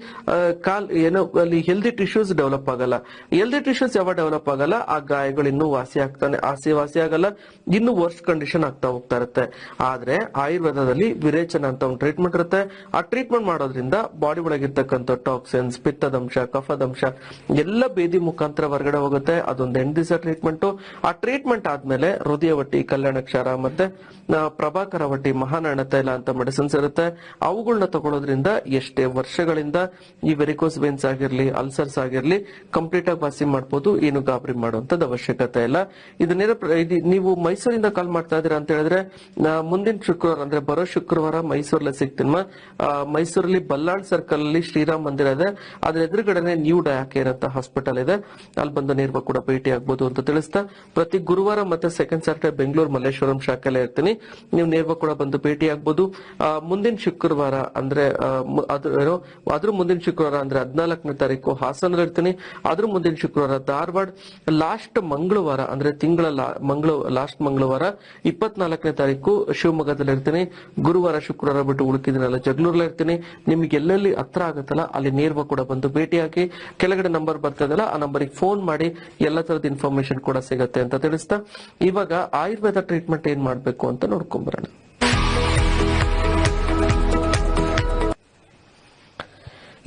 ಕಾಲ್, ಏನೋ, ಅಲ್ಲಿ ಹೆಲ್ದಿ ಟಿಶ್ಯೂಸ್ ಡೆವಲಪ್ ಆಗಲ್ಲ. ಹೆಲ್ದಿ ಟಿಶ್ಯೂಸ್ ಯಾವಾಗ ಡೆವಲಪ್ ಆಗಲ್ಲ? ಆ ಗಾಯಗಳು ಇನ್ನೂ ವಾಸಿ ಆಗ್ತಾನೆ, ಆಸಿ ವಾಸಿ ಆಗಲ್ಲ, ಇನ್ನೂ ವರ್ಸ್ಟ್ ಕಂಡೀಷನ್ ಆಗ್ತಾ ಹೋಗ್ತಾ ಇರುತ್ತೆ. ಆದ್ರೆ, ಆಯುರ್ವೇದದಲ್ಲಿ ವಿರೇಚನ ಅಂತ ಒಂದು ಟ್ರೀಟ್ಮೆಂಟ್ ಇರುತ್ತೆ. ಆ ಟ್ರೀಟ್ಮೆಂಟ್ ಮಾಡೋದ್ರಿಂದ ಬಾಡಿ ಒಳಗಿರ್ತಕ್ಕಂಥ ಟಾಕ್ಸಿನ್ಸ್ ಪಿತ್ತದಂಶ, ಕಫದಂಶ, ಎಲ್ಲ ಬೇದಿ ಮುಖಾಂತರ ಹೊರಗಡೆ ಹೋಗುತ್ತೆ. ಅದೊಂದು ಎಂಟು ದಿವಸ ಟ್ರೀಟ್ಮೆಂಟ್ ಆ ಟ್ರೀಟ್ಮೆಂಟ್ ಆದ್ಮೇಲೆ ಹೃದಯ ವಟ್ಟಿ ಕಲ್ಯಾಣ ಕ್ಷಾರ ಮತ್ತೆ ಪ್ರಭಾಕರ ವಟ್ಟಿ ಮಹಾನಣ ತೈಲ ಅಂತ ಮೆಡಿಸಿನ್ಸ್ ಇರುತ್ತೆ. ಅವುಗಳನ್ನ ತಗೊಳ್ಳೋದ್ರಿಂದ ಎಷ್ಟೇ ವರ್ಷಗಳಿಂದ ಈ ವೆರಿಕೋಸ್ ವೇನ್ಸ್ ಆಗಿರ್ಲಿ ಅಲ್ಸರ್ಸ್ ಆಗಿರ್ಲಿ ಕಂಪ್ಲೀಟ್ ಆಗಿ ವಾಸಿ ಮಾಡಬಹುದು ಏನು ಗಾಬರಿ ಮಾಡುವಂತದ್ದು ಅವಶ್ಯಕತೆ ಇಲ್ಲ. ಇದು ನೇರ ನೀವು ಮೈಸೂರಿಂದ ಕಾಲ್ ಮಾಡ್ತಾ ಇದೀರಾ ಅಂತ ಹೇಳಿದ್ರೆ ಮುಂದಿನ ಶುಕ್ರವಾರ ಅಂದ್ರೆ ಬರೋ ಶುಕ್ರವಾರ ಮೈಸೂರಲ್ಲಿ ಸಿಗ್ತೀನಿ ಮೈಸೂರಲ್ಲಿ ಬಲ್ಲಾಳ್ ಸರ್ಕಲ್ ಅಲ್ಲಿ ಶ್ರೀರಾಮ್ ಮಂದಿರ ಇದೆ. ಅದ್ರ ಎದುರುಗಡೆನೆ ನ್ಯೂ ಡಯಾಕೇರ್ ಅಂತ ಹಾಸ್ಪಿಟಲ್ ಇದೆ. ಅಲ್ಲಿ ಬಂದು ನೇರವಾಗಿ ಕೂಡ ಭೇಟಿ ಆಗ್ಬೋದು ಅಂತ ತಿಳಿಸ್ತಾ ಪ್ರತಿ ಗುರುವಾರ ಮತ್ತೆ ಸೆಕೆಂಡ್ ಸ್ಯಾಟರ್ಡೆ ಬೆಂಗಳೂರು ಮಲ್ಲೇಶ್ವರಂ ಶಾಖೆಲ್ಲ ಇರ್ತೀನಿ. ನೀವು ನೇರ್ವ ಕೂಡ ಬಂದು ಭೇಟಿ ಆಗ್ಬೋದು. ಆ, ಮುಂದಿನ ಶುಕ್ರವಾರ ಅಂದ್ರೆ ಆ, ಅದು ಏನೋ ಅದ್ರ ಮುಂದಿನ ಶುಕ್ರವಾರ ಅಂದ್ರೆ ಹದಿನಾಲ್ಕನೇ ತಾರೀಕು ಹಾಸನದಲ್ಲಿ ಇರ್ತೀನಿ. ಅದ್ರ ಮುಂದಿನ ಶುಕ್ರವಾರ ಧಾರವಾಡ ಲಾಸ್ಟ್ ಮಂಗಳವಾರ ಅಂದ್ರೆ ತಿಂಗಳ ಮಂಗಳ ಲಾಸ್ಟ್ ಮಂಗಳವಾರ ಇಪ್ಪತ್ನಾಲ್ಕನೇ ತಾರೀಕು ಶಿವಮೊಗ್ಗದಲ್ಲಿ ಇರ್ತೀನಿ. ಗುರುವಾರ ಶುಕ್ರವಾರ ಬಿಟ್ಟು ಉಳುಕಿದಿನಲ್ಲ ಜಗಳೂರಲ್ಲಿ ಇರ್ತೀನಿ. ನಿಮ್ಗೆ ಎಲ್ಲೆಲ್ಲಿ ಹತ್ರ ಆಗುತ್ತಲ್ಲ ಅಲ್ಲಿ ನೇರ್ವ ಕೂಡ ಬಂದು ಭೇಟಿಯಾಗಿ ಕೆಳಗಡೆ ನಂಬರ್ ಬರ್ತದಲ್ಲ ಆ ನಂಬರಿಗೆ ಫೋನ್ ಮಾಡಿ ಎಲ್ಲ ತರದ ಇನ್ಫಾರ್ಮೇಶನ್ ಕೂಡ ಸಿಗತ್ತೆ ಅಂತ ತಿಳಿಸ್ತಾ. ಇವಾಗ ಆಯುರ್ವೇದ ಟ್ರೀಟ್ಮೆಂಟ್ ಏನ್ ಮಾಡ್ಬೇಕು ಅಂತ ನೋಡ್ಕೊಂಬರೋಣ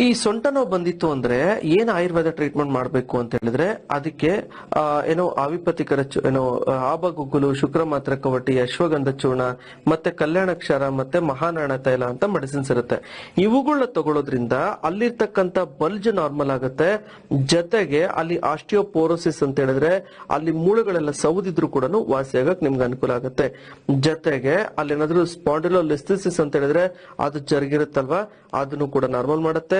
ಈ ಸೊಂಟ ನೋವು ಬಂದಿತ್ತು ಅಂದ್ರೆ ಏನು ಆಯುರ್ವೇದ ಟ್ರೀಟ್ಮೆಂಟ್ ಮಾಡಬೇಕು ಅಂತ ಹೇಳಿದ್ರೆ ಅದಕ್ಕೆ ಏನೋ ಆವಿಪತಿಕರ ಏನೋ ಆಬಗುಗ್ಗುಲು, ಶುಕ್ರ ಮಾತ್ರ ಕವಟಿ, ಅಶ್ವಗಂಧ ಚೂರ್ಣ, ಮತ್ತೆ ಕಲ್ಯಾಣಕ್ಷರ ಮತ್ತೆ ಮಹಾನಾಣ ತೈಲ ಅಂತ ಮೆಡಿಸಿನ್ಸ್ ಇರುತ್ತೆ. ಇವುಗಳನ್ನ ತಗೊಳ್ಳೋದ್ರಿಂದ ಅಲ್ಲಿರ್ತಕ್ಕಂತ ಬಲ್ಜ್ ನಾರ್ಮಲ್ ಆಗುತ್ತೆ. ಜೊತೆಗೆ ಅಲ್ಲಿ ಆಸ್ಟಿಯೋಪೋರೋಸಿಸ್ ಅಂತ ಹೇಳಿದ್ರೆ ಅಲ್ಲಿ ಮೂಳೆಗಳೆಲ್ಲ ಸೌದಿದ್ರು ಕೂಡ ವಾಸಿಯಾಗಕ್ ನಿಮ್ಗೆ ಅನುಕೂಲ ಆಗುತ್ತೆ. ಜೊತೆಗೆ ಅಲ್ಲಿ ಏನಾದ್ರು ಸ್ಪಾಂಡಿಲೋಲಿಸ್ಟಿಸಿಸ್ ಅಂತ ಹೇಳಿದ್ರೆ ಅದು ಜರುಗಿರುತ್ತಲ್ವಾ? ಅದನ್ನು ಕೂಡ ನಾರ್ಮಲ್ ಮಾಡುತ್ತೆ.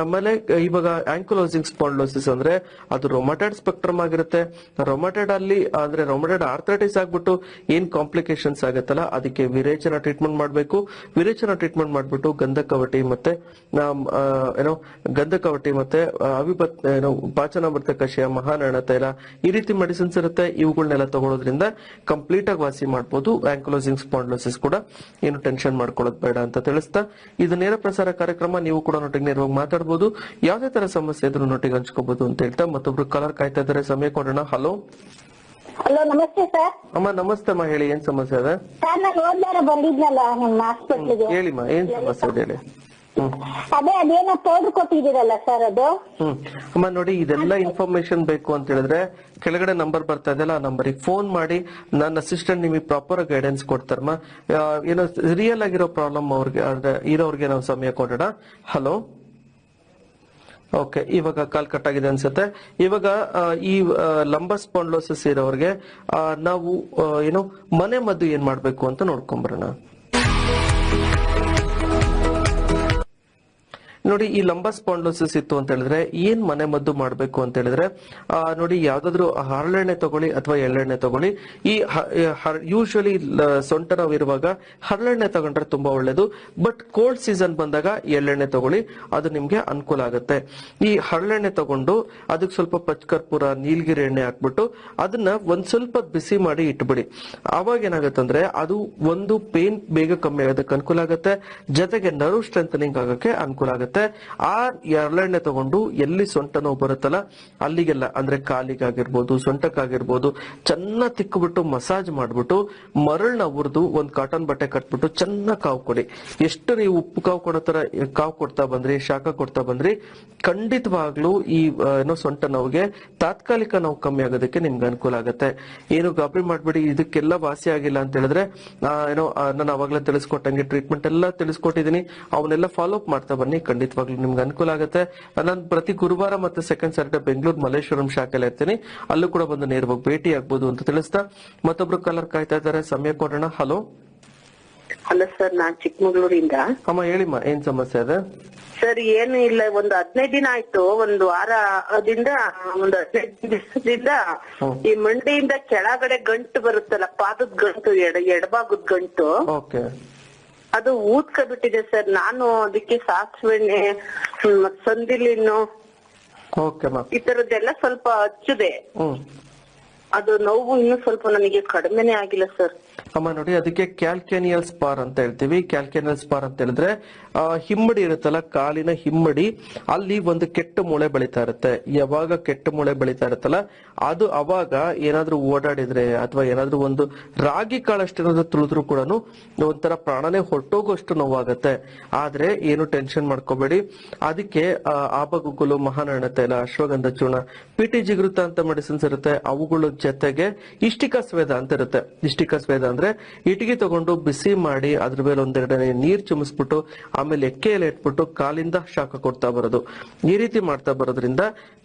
ಆಮೇಲೆ, ಇವಾಗ ಆಂಕುಲೋಸಿಂಗ್ ಸ್ಪಾಂಡ್ಲೋಸಿಸ್ ಅಂದ್ರೆ ಅದು ರೊಮಟೆಡ್ ಸ್ಪೆಕ್ಟ್ರಮ್ ಆಗಿರುತ್ತೆ. ರೊಮಟೆಡ್ ಅಲ್ಲಿ, ಅಂದ್ರೆ ರೊಮಟೆಡ್ ಆರ್ಥರೈಟಿಸ್ ಆಗ್ಬಿಟ್ಟು ಏನ್ ಕಾಂಪ್ಲಿಕೇಶನ್ಸ್ ಆಗುತ್ತಲ್ಲ, ಅದಕ್ಕೆ ವಿರೇಚನ ಟ್ರೀಟ್ಮೆಂಟ್ ಮಾಡಬೇಕು. ವಿರೇಚನ ಟ್ರೀಟ್ಮೆಂಟ್ ಮಾಡ್ಬಿಟ್ಟು ಗಂಧಕವಟಿ ಮತ್ತೆ ಏನೋ ಗಂಧಕವಟಿ ಮತ್ತೆ ಅವಿಪತ್ ಏನೋ ಪಾಚನಾಮೃತ ಕಷಾಯ ಮಹಾನಾಣ ತೈಲ, ಈ ರೀತಿ ಮೆಡಿಸಿನ್ಸ್ ಇರುತ್ತೆ. ಇವುಗಳನ್ನೆಲ್ಲ ತಗೊಳ್ಳೋದ್ರಿಂದ ಕಂಪ್ಲೀಟ್ ಆಗಿ ವಾಸಿ ಮಾಡಬಹುದು ಆಂಕುಲೋಸಿಂಗ್ ಸ್ಪಾಂಡ್ಲೋಸಿಸ್ ಕೂಡ. ಏನು ಟೆನ್ಷನ್ ಮಾಡ್ಕೊಳ್ಳೋದು ಬೇಡ ಅಂತ ತಿಳಿಸ್ತಾ. ಇದು ನೇರ ಪ್ರಸಾರ ಕಾರ್ಯಕ್ರಮ ನೀವು ಕೂಡ ನೊಟ್ಟಿಗೆ ನೇರವಾಗಿ ಮಾತಾಡಬಹುದು ಯಾವುದೇ ತರ ಸಮಸ್ಯೆ ಇದ್ರೂ ನೊಟ್ಟಿಗೆ ಹಂಚ್ಕೋಬಹುದು ಅಂತ ಹೇಳ್ತಾ ಮತ್ತೊಬ್ರು ಕಲರ್ ಕಾಯ್ತಾ ಇದ್ದಾರೆ. ಸಮಯ ಕೊಡೋಣ. ಹಲೋ. ಹಲೋ ನಮಸ್ತೆ ಸರ್. ಅಮ್ಮ ನಮಸ್ತೆ ಅಮ್ಮ. ಹೇಳಿ ಏನ್ ಸಮಸ್ಯೆ ಅದ ಸರ್ ನಾನು ಬಂದಿದ್ನಲ್ಲ ನಿಮ್ಮ ಹಾಸ್ಪಿಟ್ಲಿಗೆ. ಹೇಳಿಮ್ಮ ಏನ್ ಸಮಸ್ಯೆ ಇದೆ ಹೇಳಿ. ಅದೇ ಅದೇನೋ ಪೌಡರ್ ಕೊಟ್ಟಿದ್ದೀರಲ್ಲ ಸರ್ ಅದು? ಹ್ಮ್. ಅಮ್ಮ ನೋಡಿ ಇದೆಲ್ಲ ಇನ್ಫಾರ್ಮೇಶನ್ ಬೇಕು ಅಂತ ಹೇಳಿದ್ರೆ ಕೆಳಗಡೆ ನಂಬರ್ ಬರ್ತಾ ಇದೆಯಲ್ಲ ಆ ನಂಬರಿಗೆ ಫೋನ್ ಮಾಡಿ ನನ್ನ ಅಸಿಸ್ಟೆಂಟ್ ನಿಮಗೆ ಪ್ರಾಪರ್ ಗೈಡೆನ್ಸ್ ಕೊಡ್ತಾರಮ್ಮ ಆ, ಏನೋ ರಿಯಲ್ ಆಗಿರೋ ಪ್ರಾಬ್ಲಮ್ ಅವ್ರಿಗೆ ಅಂದ್ರೆ ಇರೋರ್ಗೆ ನಾವು ಸಮಯ ಕೊಡೋಣ. ಹಲೋ ಓಕೆ ಇವಾಗ ಕಾಲ್ ಕಟ್ ಆಗಿದೆ ಅನ್ಸುತ್ತೆ. ಇವಾಗ ಆ, ಈ ಲಂಬಸ್ ಸ್ಪಾಂಡ್ಲೋಸಿಸ್ ಇರೋರ್ಗೆ ಆ, ನಾವು ಏನು ಏನೋ ಮನೆ ಮದ್ದು ಏನ್ ಮಾಡ್ಬೇಕು ಅಂತ ನೋಡ್ಕೊಂಬರೋಣ ನೋಡಿ, ಈ ಲಂಬಾ ಸ್ಪಾಂಡ್ಲೋಸಿಸ್ ಇತ್ತು ಅಂತ ಹೇಳಿದ್ರೆ ಏನ್ ಮನೆ ಮದ್ದು ಮಾಡಬೇಕು ಅಂತ ಹೇಳಿದ್ರೆ ನೋಡಿ, ಯಾವ್ದಾದ್ರು ಹರಳೆಣ್ಣೆ ತಗೊಳ್ಳಿ ಅಥವಾ ಎಳ್ಳೆಣ್ಣೆ ತಗೊಳ್ಳಿ. ಈ ಯೂಶಲಿ ಸೊಂಟ ನೋವು ಇರುವಾಗ ಹರಳೆಣ್ಣೆ ತಗೊಂಡ್ರೆ ತುಂಬಾ ಒಳ್ಳೇದು. ಬಟ್ ಕೋಲ್ಡ್ ಸೀಸನ್ ಬಂದಾಗ ಎಳ್ಳೆಣ್ಣೆ ತಗೊಳ್ಳಿ, ಅದು ನಿಮ್ಗೆ ಅನುಕೂಲ ಆಗುತ್ತೆ. ಈ ಹರಳೆಣ್ಣೆ ತಗೊಂಡು ಅದಕ್ಕೆ ಸ್ವಲ್ಪ ಪಚ್ಕರ್ಪೂರ, ನೀಲಗಿರಿ ಎಣ್ಣೆ ಹಾಕ್ಬಿಟ್ಟು ಅದನ್ನ ಒಂದ್ ಸ್ವಲ್ಪ ಬಿಸಿ ಮಾಡಿ ಇಟ್ಬಿಡಿ. ಅವಾಗ ಏನಾಗುತ್ತೆ ಅಂದ್ರೆ ಅದು ಒಂದು ಪೇನ್ ಬೇಗ ಕಮ್ಮಿ ಆಗೋದಕ್ಕೆ ಅನುಕೂಲ ಆಗುತ್ತೆ. ಜೊತೆಗೆ ನರ್ವ್ ಸ್ಟ್ರೆಂಥನಿಂಗ್ ಆಗಕ್ಕೆ ಅನುಕೂಲ ಆಗುತ್ತೆ. ಆ ಎರಳೆಣ್ಣೆ ತಗೊಂಡು ಎಲ್ಲಿ ಸೊಂಟ ನೋವು ಬರುತ್ತಲ್ಲ, ಅಲ್ಲಿಗೆಲ್ಲ, ಅಂದ್ರೆ ಕಾಲಿಗಾಗಿರ್ಬೋದು, ಸೊಂಟಕ್ಕಾಗಿರ್ಬೋದು, ಚೆನ್ನಾಗಿ ತಿಕ್ಕಿಬಿಟ್ಟು ಮಸಾಜ್ ಮಾಡ್ಬಿಟ್ಟು ಮರಳನ್ನ ಉರಿದು ಒಂದ್ ಕಾಟನ್ ಬಟ್ಟೆ ಕಟ್ಬಿಟ್ಟು ಚೆನ್ನಾಗಿ ಕಾವು ಕೊಡಿ. ಎಷ್ಟು ನೀವು ಉಪ್ಪು ಕಾವು ಕೊಡೋ ತರ, ಕಾವು ಕೊಡ್ತಾ ಬಂದ್ರಿ, ಶಾಖ ಕೊಡ್ತಾ ಬಂದ್ರಿ, ಖಂಡಿತವಾಗ್ಲೂ ಈ ಏನೋ ಸೊಂಟ ನೋವಿಗೆ ತಾತ್ಕಾಲಿಕ ನೋವು ಕಮ್ಮಿ ಆಗೋದಕ್ಕೆ ನಿಮ್ಗೆ ಅನುಕೂಲ ಆಗುತ್ತೆ. ಏನು ಗಾಬರಿ ಮಾಡ್ಬಿಡಿ, ಇದಕ್ಕೆಲ್ಲ ವಾಸಿ ಆಗಿಲ್ಲ ಅಂತ ಹೇಳಿದ್ರೆ ಏನೋ ನಾನು ಅವಾಗಲೇ ತಿಳಿಸ್ಕೊಟ್ಟಂಗೆ ಟ್ರೀಟ್ಮೆಂಟ್ ಎಲ್ಲ ತಿಳಿಸ್ಕೊಟ್ಟಿದ್ದೀನಿ. ಅವನ್ನೆಲ್ಲ ಫಾಲೋಅಪ್ ಮಾಡ್ತಾ ಬನ್ನಿ ಖಂಡಿತವಾಗ್ಲೂ ನಿಮ್ಗೆ ಅನುಕೂಲ ಆಗುತ್ತೆ. ನಾನು ಪ್ರತಿ ಗುರುವಾರ ಮತ್ತೆ ಸೆಕೆಂಡ್ ಸ್ಯಾಟರ್ಡೆ ಬೆಂಗಳೂರು ಮಲ್ಲೇಶ್ವರಂ ಶಾಖೆಯಲ್ಲಿ ಇರ್ತೀನಿ. ಅಲ್ಲೂ ಕೂಡ ಬಂದು ನೇರವಾಗಿ ಭೇಟಿ ಆಗ್ಬಹುದು ಅಂತ ತಿಳಿಸ್ತಾ ಮತ್ತೊಬ್ರು ಕಲರ್ ಕಾಯ್ತಾ ಇದ್ದಾರೆ. ಸಮಯ ಕೊಡೋಣ. ಹಲೋ ಹಲೋ ಸರ್ ನಾನ್ ಚಿಕ್ಕಮಗಳೂರಿಂದ. ಅಮ್ಮ ಹೇಳಿಮ್ಮ ಏನ್ ಸಮಸ್ಯೆ ಅದ? ಸರ್ ಏನು ಇಲ್ಲ ಒಂದು ಹದಿನೈದು ದಿನ ಆಯ್ತು. ಒಂದು ವಾರದಿಂದ ಒಂದು ಹದಿನೈದು ದಿವಸದಿಂದ. ಈ ಮಂಡಿಯಿಂದ ಕೆಳಗಡೆ ಗಂಟು ಬರುತ್ತಲ್ಲ ಪಾದದ ಗಂಟು ಎಡ ಎಡಭಾಗದ ಗಂಟು. ಓಕೆ ಅದು ಊದ್ಕ ಬಿಟ್ಟಿದೆ ಸರ್. ನಾನು ಅದಕ್ಕೆ ಮತ್ತ್ ಸಂದಿಲಿನ್ನು ಈ ತರದ್ದೆಲ್ಲ ಸ್ವಲ್ಪ ಹಚ್ಚಿದೆ. ಅದು ನೋವು ಇನ್ನು ಸ್ವಲ್ಪ ನನಗೆ ಕಡಿಮೆನೆ ಆಗಿಲ್ಲ ಸರ್. ಅಮ್ಮ, ನೋಡಿ, ಅದಕ್ಕೆ ಕ್ಯಾಲ್ಕೇನಿಯಲ್ ಸ್ಪಾರ್ ಅಂತ ಹೇಳ್ತೀವಿ. ಕ್ಯಾಲ್ಕೇನಿಯಲ್ ಸ್ಪಾರ್ ಅಂತ ಹೇಳಿದ್ರೆ ಹಿಮ್ಮಡಿ ಇರುತ್ತಲ್ಲ, ಕಾಲಿನ ಹಿಮ್ಮಡಿ, ಅಲ್ಲಿ ಒಂದು ಕೆಟ್ಟ ಮೂಳೆ ಬೆಳೀತಾ ಇರುತ್ತೆ. ಯಾವಾಗ ಕೆಟ್ಟ ಮೂಳೆ ಬೆಳೀತಾ ಇರುತ್ತಲ್ಲ, ಅದು ಅವಾಗ ಏನಾದ್ರೂ ಓಡಾಡಿದ್ರೆ ಅಥವಾ ಏನಾದ್ರೂ ಒಂದು ರಾಗಿ ಕಾಳಷ್ಟು ಏನಾದ್ರೂ ತುಳಿದ್ರು ಕೂಡ ಒಂಥರ ಪ್ರಾಣನೇ ಹೊರಟೋಗೋಷ್ಟು ನೋವಾಗತ್ತೆ. ಆದ್ರೆ ಏನು ಟೆನ್ಷನ್ ಮಾಡ್ಕೋಬೇಡಿ. ಅದಕ್ಕೆ ಆಬಗುಗ್ಗುಲು ಮಹಾನಾಣ ತೈಲ ಅಶ್ವಗಂಧ ಚೂರ್ಣ ಪಿಟಿ ಜಿಗೃತ ಅಂತ ಮೆಡಿಸಿನ್ಸ್ ಇರುತ್ತೆ. ಅವುಗಳ ಜೊತೆಗೆ ಇಷ್ಟಿಕ ಸ್ವೇದ ಅಂತ ಇರುತ್ತೆ. ಇಷ್ಟಿಕ ಸ್ವೇದ ಅಂದ್ರೆ ಇಟ್ಟಿಗೆ ತಗೊಂಡು ಬಿಸಿ ಮಾಡಿ ಅದ್ರ ಮೇಲೆ ಒಂದೆರಡನೇ ನೀರ್ ಚುಮಿಸ್ಬಿಟ್ಟು, ಆಮೇಲೆ ಎಕ್ಕೆಯಲ್ಲಿ ಇಟ್ಬಿಟ್ಟು ಕಾಲಿಂದ ಶಾಖ ಕೊಡ್ತಾ ಬರೋದು. ಈ ರೀತಿ ಮಾಡ್ತಾ ಬರೋದ್ರಿಂದ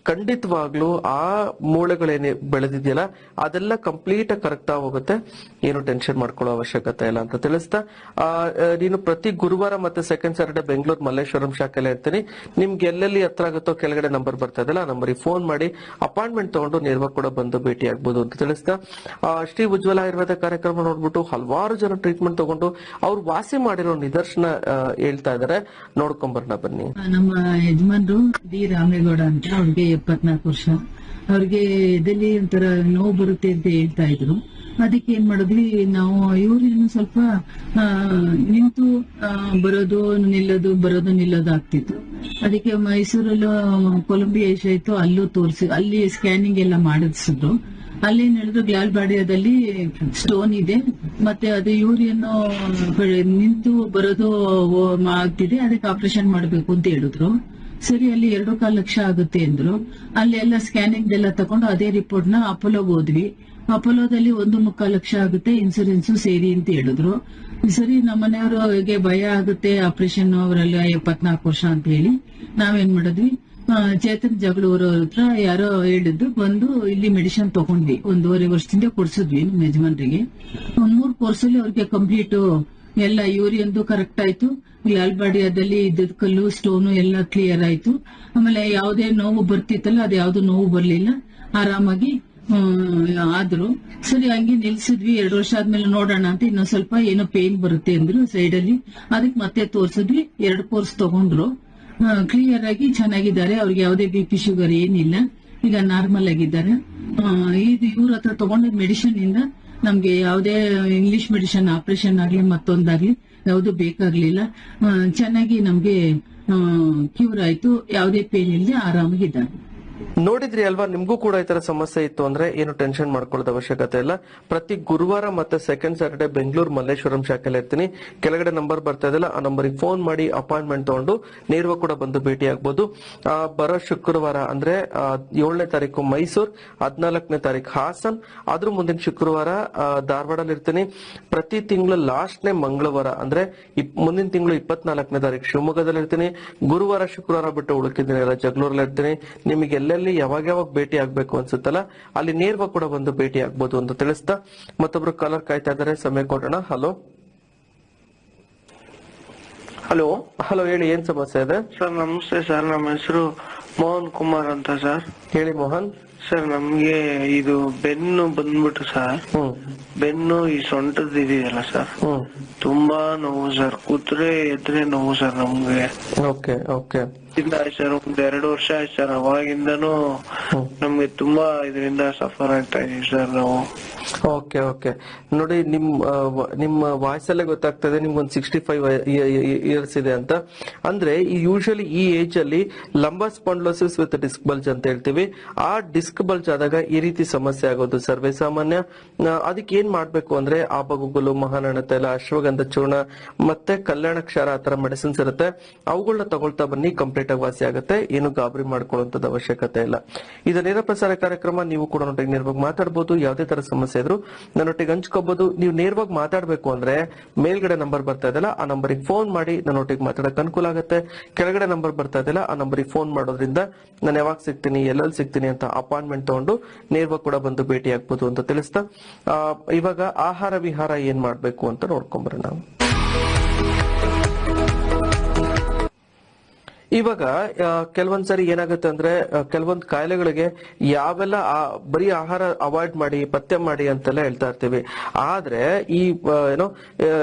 ಖಂಡಿತವಾಗ್ಲೂ ಆ ಮೂಳೆಗಳೇನೆ ಬೆಳೆದಿದೆಯಲ್ಲ, ಅದೆಲ್ಲ ಕಂಪ್ಲೀಟ್ ಕರಗ್ತಾ ಹೋಗುತ್ತೆ. ಏನು ಟೆನ್ಷನ್ ಮಾಡ್ಕೊಳ್ಳೋ ಅವಶ್ಯಕತೆ ಇಲ್ಲ ಅಂತ ತಿಳಿಸ್ತಾ ನೀನು ಪ್ರತಿ ಗುರುವಾರ ಮತ್ತೆ ಸೆಕೆಂಡ್ ಸ್ಯಾಟರ್ಡೇ ಬೆಂಗಳೂರು ಮಲ್ಲೇಶ್ವರಂ ಶಾಖೆಲೆ ಇರ್ತೀನಿ. ನಿಮ್ಗೆ ಎಲ್ಲೆಲ್ಲಿ ಹತ್ರ ಆಗುತ್ತೋ ಕೆಳಗಡೆ ನಂಬರ್ ಬರ್ತಾ ಇದೆಯಲ್ಲ, ಆ ನಂಬರಿಗೆ ಫೋನ್ ಮಾಡಿ ಅಪಾಯಿಂಟ್ಮೆಂಟ್ ತಗೊಂಡು ನೇರವಾಗಿ ಕೂಡ ಬಂದು ಭೇಟಿ ಆಗ್ಬೋದು ಅಂತ ತಿಳಿಸ್ತಾ. ಶ್ರೀ ಉಜ್ವಲ ಆಯುರ್ವೇದ ಕಾರ್ಯಕ್ರಮ ನೋಡ್ಬಿಟ್ಟು ಹಲವಾರು ಜನ ಟ್ರೀಟ್ಮೆಂಟ್ ತಗೊಂಡು ಅವ್ರು ವಾಸಿ ಮಾಡಿರೋ ನಿದರ್ಶನ ಹೇಳ್ತಾ ಇದಾರೆ. ನೋಡ್ಕೊಂಬರ್ನ ಬನ್ನಿ. ನಮ್ಮ ಯಜಮಾನ್ರು ಡಿ. ರಾಮೇಗೌಡ ಅಂತ, ಅವ್ರಿಗೆ ಎಪ್ಪತ್ನಾಲ್ಕು ವರ್ಷ. ಅವ್ರಿಗೆ ಎದೆಲಿ ಒಂಥರ ನೋವು ಬರುತ್ತೆ ಅಂತ ಹೇಳ್ತಾ ಇದ್ರು. ಅದಕ್ಕೆ ಏನ್ ಮಾಡಿದ್ವಿ, ನಾವು ಇವ್ರೇನು ಸ್ವಲ್ಪ ನಿಂತು ಬರೋದು ನಿಲ್ಲೋದು ಬರೋದು ನಿಲ್ಲೋದು ಆಗ್ತಿತ್ತು. ಅದಕ್ಕೆ ಮೈಸೂರಲ್ಲೂ ಕೊಲಂಬಿಯಾ ಇತ್ತು ಅಲ್ಲೂ ತೋರಿಸಿ, ಅಲ್ಲಿ ಸ್ಕ್ಯಾನಿಂಗ್ ಎಲ್ಲ ಮಾಡಿಸಿದ್ರು ಅಲ್ಲಿ ಹೇಳಿದ್ರು ಗ್ಲಾಲ್ ಬಾಡಿಯಾದಲ್ಲಿ ಸ್ಟೋನ್ ಇದೆ. ಮತ್ತೆ ಅದು ಯೂರಿಯನ್ನು ನಿಂತು ಬರೋದು ಆಗ್ತಿದೆ. ಅದಕ್ಕೆ ಆಪರೇಷನ್ ಮಾಡಬೇಕು ಅಂತ ಹೇಳಿದ್ರು. ಸರಿ, ಅಲ್ಲಿ ಎರಡು ಕಾಲು ಲಕ್ಷ ಆಗುತ್ತೆ ಅಂದ್ರು ಅಲ್ಲಿ ಎಲ್ಲ ಸ್ಕ್ಯಾನಿಂಗ್ ಎಲ್ಲ ತಗೊಂಡು ಅದೇ ರಿಪೋರ್ಟ್ನ ಅಪೋಲೋಗ್ ಹೋದ್ವಿ. ಅಪೋಲೋದಲ್ಲಿ ಒಂದು ಮುಕ್ಕಾಲು ಲಕ್ಷ ಆಗುತ್ತೆ ಇನ್ಸೂರೆನ್ಸ್ ಸೇರಿ ಅಂತ ಹೇಳಿದ್ರು. ಸರಿ ನಮ್ಮನೆಯವ್ರಿಗೆ ಭಯ ಆಗುತ್ತೆ ಆಪರೇಷನ್ ಅವರೆಲ್ಲ ಎಪ್ಪತ್ನಾಲ್ಕು ವರ್ಷ ಅಂತ ಹೇಳಿ. ನಾವೇನ್ ಮಾಡಿದ್ವಿ? ಚೇತನ್ ಜಗಳೂರು ಹತ್ರ ಯಾರೋ ಹೇಳಿದ್ರು, ಬಂದು ಇಲ್ಲಿ ಮೆಡಿಸಿನ್ ತಗೊಂಡ್ವಿ. ಒಂದೂವರೆ ವರ್ಷದಿಂದ ಕೊಡ್ಸಿದ್ವಿ ನಮ್ಮ ಯಜಮಾನ್ರಿಗೆ. ಒಂದ್ ಮೂರ್ ಕೋರ್ಸಲ್ಲಿ ಅವ್ರಿಗೆ ಕಂಪ್ಲೀಟ್ ಎಲ್ಲ ಯೂರಿಯನ್ದು ಕರೆಕ್ಟ್ ಆಯ್ತು. ಲಾಲ್ಬಾಡಿಯಾದಲ್ಲಿ ಇದ್ದ ಕಲ್ಲು ಸ್ಟೋನು ಎಲ್ಲ ಕ್ಲಿಯರ್ ಆಯ್ತು. ಆಮೇಲೆ ಯಾವುದೇ ನೋವು ಬರ್ತಿತ್ತಲ್ಲ, ಅದು ಯಾವ್ದು ನೋವು ಬರ್ಲಿಲ್ಲ. ಆರಾಮಾಗಿ ಆದ್ರು. ಸರಿ, ಹಂಗೆ ನಿಲ್ಸಿದ್ವಿ. ಎರಡು ವರ್ಷ ಆದ್ಮೇಲೆ ನೋಡೋಣ ಅಂತ ಇನ್ನೊಂದ್ ಸ್ವಲ್ಪ ಏನೋ ಪೇನ್ ಬರುತ್ತೆ ಅಂದ್ರು ಸೈಡ್ ಅಲ್ಲಿ. ಅದಕ್ಕೆ ಮತ್ತೆ ತೋರ್ಸಿದ್ವಿ. ಎರಡು ಕೋರ್ಸ್ ತಗೊಂಡ್ರು. ಕ್ಲಿಯರ್ ಆಗಿ ಚೆನ್ನಾಗಿದ್ದಾರೆ. ಅವ್ರಿಗೆ ಯಾವುದೇ ಬಿ ಪಿ ಶುಗರ್ ಏನಿಲ್ಲ. ಈಗ ನಾರ್ಮಲ್ ಆಗಿದ್ದಾರೆ. ಇದು ಇವ್ರ ಹತ್ರ ತಗೊಂಡ ಮೆಡಿಸಿನ್ ಇಂದ ನಮ್ಗೆ ಯಾವುದೇ ಇಂಗ್ಲಿಷ್ ಮೆಡಿಸಿನ್ ಆಪರೇಷನ್ ಆಗ್ಲಿ, ಮತ್ತೊಂದಾಗ್ಲಿ ಯಾವುದು ಬೇಕಾಗ್ಲಿಲ್ಲ. ಚೆನ್ನಾಗಿ ನಮ್ಗೆ ಕ್ಯೂರ್ ಆಯ್ತು. ಯಾವುದೇ ಪೇನ್ ಇಲ್ಲದೆ ಆರಾಮಾಗಿದ್ದಾರೆ. ನೋಡಿದ್ರಿ ಅಲ್ವಾ? ನಿಮ್ಗೂ ಕೂಡ ಈ ತರ ಸಮಸ್ಯೆ ಇತ್ತು ಅಂದ್ರೆ ಏನು ಟೆನ್ಷನ್ ಮಾಡ್ಕೊಳ್ಳೋದ ಅವಶ್ಯಕತೆ ಇಲ್ಲ. ಪ್ರತಿ ಗುರುವಾರ ಮತ್ತೆ ಸೆಕೆಂಡ್ ಸ್ಯಾಟರ್ಡೆ ಬೆಂಗಳೂರು ಮಲ್ಲೇಶ್ವರಂ ಶಾಖೆಯಲ್ಲಿ ಇರ್ತೀನಿ. ಕೆಳಗಡೆ ನಂಬರ್ ಬರ್ತಾ ಇದೆಯಲ್ಲ, ಆ ನಂಬರಿಗೆ ಫೋನ್ ಮಾಡಿ ಅಪಾಯಿಂಟ್ಮೆಂಟ್ ತಗೊಂಡು ನೇರವಾಗಿ ಕೂಡ ಬಂದು ಭೇಟಿ ಆಗ್ಬಹುದು ಬರೋ ಶುಕ್ರವಾರ ಅಂದ್ರೆ ಏಳನೇ ತಾರೀಕು ಮೈಸೂರು, ಹದಿನಾಲ್ಕನೇ ತಾರೀಕು ಹಾಸನ್. ಅದ್ರ ಮುಂದಿನ ಶುಕ್ರವಾರ ಧಾರವಾಡಲ್ಲಿ ಇರ್ತೀನಿ. ಪ್ರತಿ ತಿಂಗಳು ಲಾಸ್ಟ್ನೇ ಮಂಗಳವಾರ ಅಂದ್ರೆ ಮುಂದಿನ ತಿಂಗಳು ಇಪ್ಪತ್ನಾಲ್ಕನೇ ತಾರೀಕು ಶಿವಮೊಗ್ಗದಲ್ಲಿ ಇರ್ತೀನಿ ಗುರುವಾರ ಶುಕ್ರವಾರ ಬಿಟ್ಟು ಉಳುಕಿದ್ದೀನಿ ಎಲ್ಲ ಜಗಳೂರಲ್ಲಿ ಇರ್ತೀನಿ. ನಿಮಗೆ ಎಲ್ಲೆಲ್ಲಿ ಯಾವಾಗ ಯಾವಾಗ ಭೇಟಿ ಆಗ್ಬೇಕು ಅನ್ಸುತ್ತಲ್ಲ ಅಲ್ಲಿ ನೇರವಾಗಿ ಕೂಡ ಬಂದು ಭೇಟಿ ಆಗ್ಬೋದು ಅಂತ ತಿಳಿಸ್ತಾ ಮತ್ತೊಬ್ರು ಕಲರ್ ಕಾಯ್ತಾ ಇದ್ದಾರೆ. ಸಮಯ ಕೊಡೋಣ. ಹಲೋ ಹಲೋ ಹಲೋ ಹೇಳಿ ಏನ್ ಸಮಸ್ಯೆ ಇದೆ? ಸರ್ ನಮಸ್ತೆ ಸರ್. ನಮ್ಮ ಹೆಸರು ಮೋಹನ್ ಕುಮಾರ್ ಅಂತ ಸರ್. ಹೇಳಿ ಮೋಹನ್. ಸರ್ ನಮ್ಗೆ ಇದು ಬೆನ್ನು ಬಂದ್ಬಿಟ್ಟು ಸರ್. ಬೆನ್ನು ಈ ಸೊಂಟದ ಇದೆಯಲ್ಲ ಸರ್. ತುಂಬಾ ನೋವು ಸರ್. ಕುದುರೆ ಎದ್ರೆ ನೋವು ಸರ್ ನಮ್ಗೆ. Okay okay. ಆಯ್ತು ಸರ್. ಒಂದ್ ಎರಡು ವರ್ಷ ಆಯ್ತು ಸರ್. ಅವಾಗಿಂದನು ನಮ್ಗೆ ತುಂಬಾ ಇದರಿಂದ ಸಫರ್ ಆಗ್ತಾ ಇದೀವಿ ಸರ್ ನಾವು. Okay okay. ನೋಡಿ, ನಿಮ್ ನಿಮ್ಮ ವಾಯ್ಸ್ ಅಲ್ಲೇ ಗೊತ್ತಾಗ್ತದೆ ನಿಮ್ಗೆ ಒಂದು ಸಿಕ್ಸ್ಟಿ ಫೈವ್ ಇಯರ್ಸ್ ಇದೆ ಅಂತ. ಅಂದ್ರೆ, ಈ ಯೂಶಲಿ ಈ ಏಜ್ ಅಲ್ಲಿ lumbar spondylosis with disc bulge ಅಂತ ಹೇಳ್ತೀವಿ. ಆ ಡಿಸ್ಕ್ ಬಲ್ಜ್ ಆದಾಗ ಈ ರೀತಿ ಸಮಸ್ಯೆ ಆಗೋದು ಸರ್ವೇ ಸಾಮಾನ್ಯ. ಅದಕ್ಕೆ ಏನ್ ಮಾಡ್ಬೇಕು ಅಂದ್ರೆ, ಆಬಗುಗ್ಗಲು ಮಹಾನಣ ತೈಲ ಅಶ್ವಗಂಧ ಚೂರ್ಣ, ಮತ್ತೆ ಕಲ್ಯಾಣ ಕ್ಷಾರ ಆ ತರ ಮೆಡಿಸಿನ್ಸ್ ಇರುತ್ತೆ. ಅವುಗಳನ್ನ ತಗೊಳ್ತಾ ಬನ್ನಿ ಕಂಪ್ಲೀಟ್ ಆಗಿ ವಾಸಿ ಆಗುತ್ತೆ. ಏನು ಗಾಬರಿ ಮಾಡ್ಕೊಳ್ಳುವಂತದ್ದು ಅವಶ್ಯಕತೆ ಇಲ್ಲ. ಇದು ನೇರ ಪ್ರಸಾರ ಕಾರ್ಯಕ್ರಮ, ನೀವು ಕೂಡ ನನ್ನೊಟ್ಟಿಗೆ ನೇರವಾಗಿ ಮಾತಾಡಬಹುದು ಯಾವುದೇ ತರ ಸಮಸ್ಯೆ ಇದ್ರು ನನ್ನೊಟ್ಟಿಗೆ ಹಂಚ್ಕೋಬಹುದು ನೀವು ನೇರವಾಗಿ ಮಾತಾಡಬೇಕು ಅಂದ್ರೆ ಮೇಲ್ಗಡೆ ನಂಬರ್ ಬರ್ತಾ ಇದೆಯಲ್ಲ, ಆ ನಂಬರಿಗೆ ಫೋನ್ ಮಾಡಿ ನನ್ನೊಟ್ಟಿಗೆ ಮಾತಾಡಕ್ಕೆ ಅನುಕೂಲ ಆಗುತ್ತೆ. ಕೆಳಗಡೆ ನಂಬರ್ ಬರ್ತಾ ಇದೆಯಲ್ಲ, ಆ ನಂಬರಿಗೆ ಫೋನ್ ಮಾಡೋದ್ರಿಂದ ನಾನು ಯಾವಾಗ ಸಿಗ್ತೀನಿ, ಎಲ್ಲೆಲ್ಲಿ ಸಿಗ್ತೀನಿ ಅಂತ ಅಪಾಯಿಂಟ್ಮೆಂಟ್ ತಗೊಂಡು ನೇರವಾಗಿ ಕೂಡ ಬಂದು ಭೇಟಿ ಆಗ್ಬೋದು ಅಂತ ತಿಳಿಸ್ತಾ ಇವಾಗ ಆಹಾರ ವಿಹಾರ ಏನ್ ಮಾಡ್ಬೇಕು ಅಂತ ನೋಡ್ಕೊಂಬರೋಣ. ಇವಾಗ ಕೆಲವೊಂದ್ ಸರಿ ಏನಾಗುತ್ತೆ ಅಂದ್ರೆ ಕೆಲವೊಂದ್ ಕಾಯಿಲೆಗಳಿಗೆ ಯಾವೆಲ್ಲ ಬರೀ ಆಹಾರ ಅವಾಯ್ಡ್ ಮಾಡಿ, ಪಥ್ಯ ಮಾಡಿ ಅಂತೆಲ್ಲ ಹೇಳ್ತಾ ಇರ್ತೀವಿ. ಆದ್ರೆ, ಈ ಏನೋ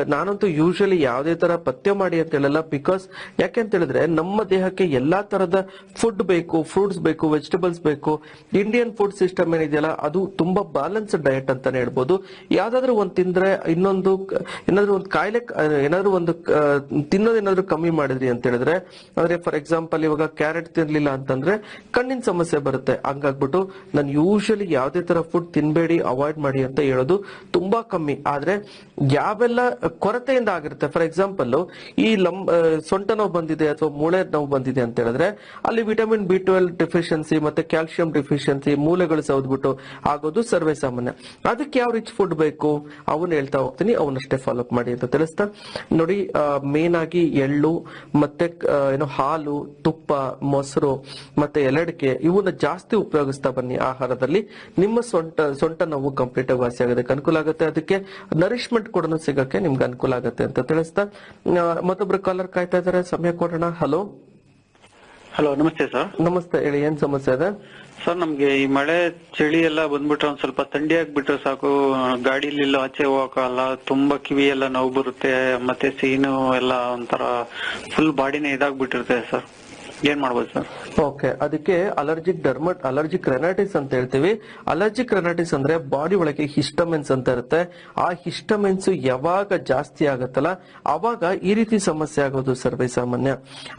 ನಾನಂತೂ ಯೂಶಲಿ ಯಾವ್ದೇ ತರ ಪಥ್ಯ ಮಾಡಿ ಅಂತ ಹೇಳಲ್ಲ ಬಿಕಾಸ್ ಯಾಕೆ ಅಂತ ಹೇಳಿದ್ರೆ, ನಮ್ಮ ದೇಹಕ್ಕೆ ಎಲ್ಲಾ ತರದ ಫುಡ್ ಬೇಕು ಫ್ರೂಟ್ಸ್ ಬೇಕು ವೆಜಿಟೇಬಲ್ಸ್ ಬೇಕು ಇಂಡಿಯನ್ ಫುಡ್ ಸಿಸ್ಟಮ್ ಏನಿದೆಯಲ್ಲ, ಅದು ತುಂಬಾ ಬ್ಯಾಲೆನ್ಸ್ಡ್ ಡಯಟ್ ಅಂತಾನೆ ಹೇಳ್ಬೋದು. ಯಾವ್ದಾದ್ರು ಒಂದ್ ತಿಂದ್ರೆ ಇನ್ನೊಂದು, ಏನಾದ್ರು ಒಂದು ಕಾಯಿಲೆ, ಏನಾದ್ರು ಒಂದು ತಿನ್ನೋದೇನಾದ್ರು ಕಮ್ಮಿ ಮಾಡಿದ್ರಿ ಅಂತ ಹೇಳಿದ್ರೆ ಅಂದ್ರೆ ಫಾರ್ ಎಕ್ಸಾಂಪಲ್ ಇವಾಗ ಕ್ಯಾರೆಟ್ ತಿನ್ಲಿಲ್ಲ ಅಂತಂದ್ರೆ ಕಣ್ಣಿನ ಸಮಸ್ಯೆ ಬರುತ್ತೆ. ಹಂಗಾಗ್ಬಿಟ್ಟು ನಾನು ಯೂಶಲಿ ಯಾವ್ದೇ ತರ ಫುಡ್ ತಿನ್ಬೇಡಿ ಅವಾಯ್ಡ್ ಮಾಡಿ ಅಂತ ಹೇಳೋದು ತುಂಬಾ ಕಮ್ಮಿ. ಆದ್ರೆ ಯಾವೆಲ್ಲ ಕೊರತೆಯಿಂದ ಆಗಿರುತ್ತೆ. ಫಾರ್ ಎಕ್ಸಾಂಪಲ್ ಈ ಲಂ ಸೊಂಟ ನೋವು ಬಂದಿದೆ ಅಥವಾ ಮೂಳೆ ನೋವು ಬಂದಿದೆ ಅಂತ ಹೇಳಿದ್ರೆ ಅಲ್ಲಿ ವಿಟಮಿನ್ ಬಿ ಟ್ವೆಲ್ ಡೆಫಿಷಿಯನ್ಸಿ ಮತ್ತೆ ಕ್ಯಾಲ್ಸಿಯಂ ಡೆಫಿಷಿಯನ್ಸಿ ಮೂಳೆಗಳು ಸೌದ್ಬಿಟ್ಟು ಆಗೋದು ಸರ್ವೇ ಸಾಮಾನ್ಯ. ಅದಕ್ಕೆ ಯಾವ ರಿಚ್ ಫುಡ್ ಬೇಕು? ಅವನ್ ಹೇಳ್ತಾ ಹೋಗ್ತೀನಿ ಅವನಷ್ಟೇ ಫಾಲೋ ಅಪ್ ಮಾಡಿ ಅಂತ ತಿಳಿಸ್ತಾ. ನೋಡಿ ಮೇನ್ ಆಗಿ ಎಳ್ಳು ಮತ್ತೆ ಏನು ಹಾಲು ತುಪ್ಪ, ಮೊಸರು ಮತ್ತೆ ಎಲಡಿಕೆ ಇವನ್ನ ಜಾಸ್ತಿ ಉಪಯೋಗಿಸ್ತಾ ಬನ್ನಿ ಆಹಾರದಲ್ಲಿ. ನಿಮ್ಮ ಸೊಂಟ ಸೊಂಟ ನೋವು ಕಂಪ್ಲೀಟ್ ಆಗಿ ವಾಸಿ ಆಗೋದಕ್ಕೆ ಅನುಕೂಲ ಆಗುತ್ತೆ. ಅದಕ್ಕೆ ನರಿಶ್ಮೆಂಟ್ ಕೂಡ ಸಿಗಕ್ಕೆ ನಿಮ್ಗೆ ಅನುಕೂಲ ಆಗುತ್ತೆ ಅಂತ ತಿಳಿಸ್ತಾ. ಮತ್ತೊಬ್ರು ಕಾಲರ್ ಕಾಯ್ತಾ ಇದಾರೆ ಸಮಯ ಕೊಡೋಣ. ಹಲೋ ಹಲೋ ನಮಸ್ತೆ ಸರ್. ನಮಸ್ತೆ ಹೇಳಿ ಏನ್ ಸಮಸ್ಯೆ ಇದೆ? ಸರ್ ನಮ್ಗೆ ಈ ಮಳೆ ಚಳಿ ಎಲ್ಲ ಬಂದ್ಬಿಟ್ರೆ ಒಂದ್ ಸ್ವಲ್ಪ ಥಂಡಿ ಆಗ್ಬಿಟ್ರೆ ಸಾಕು. ಗಾಡಿಲಿಲ್ಲ ಆಚೆ ಹೋಗಕ್ಕಾಗಲ್ಲ ತುಂಬಾ ಕಿವಿ ಎಲ್ಲ ನೋವು ಬರುತ್ತೆ ಮತ್ತೆ ಸೀನು ಎಲ್ಲ ಒಂಥರ ಫುಲ್ ಬಾಡಿನೇ ಇದಾಗ್ಬಿಟ್ಟಿರುತ್ತೆ ಸರ್. ಏನ್ ಮಾಡ್ಬೋದು ಸರ್? ಓಕೆ, ಅದಕ್ಕೆ ಅಲರ್ಜಿಕ್ ಡರ್ಮಟ್ ಅಲರ್ಜಿಕ್ ರೆನೈಟಿಸ್ ಅಂತ ಹೇಳ್ತೀವಿ. ಅಲರ್ಜಿಕ್ ರೆನೈಟಿಸ್ ಅಂದ್ರೆ ಬಾಡಿ ಒಳಗೆ ಹಿಸ್ಟಮೆನ್ಸ್ ಅಂತ ಇರುತ್ತೆ. ಆ ಹಿಸ್ಟಮೆನ್ಸ್ ಯಾವಾಗ ಜಾಸ್ತಿ ಆಗತ್ತಲ್ಲ, ಅವಾಗ ಈ ರೀತಿ ಸಮಸ್ಯೆ ಆಗೋದು ಸರ್ವೇ ಸಾಮಾನ್ಯ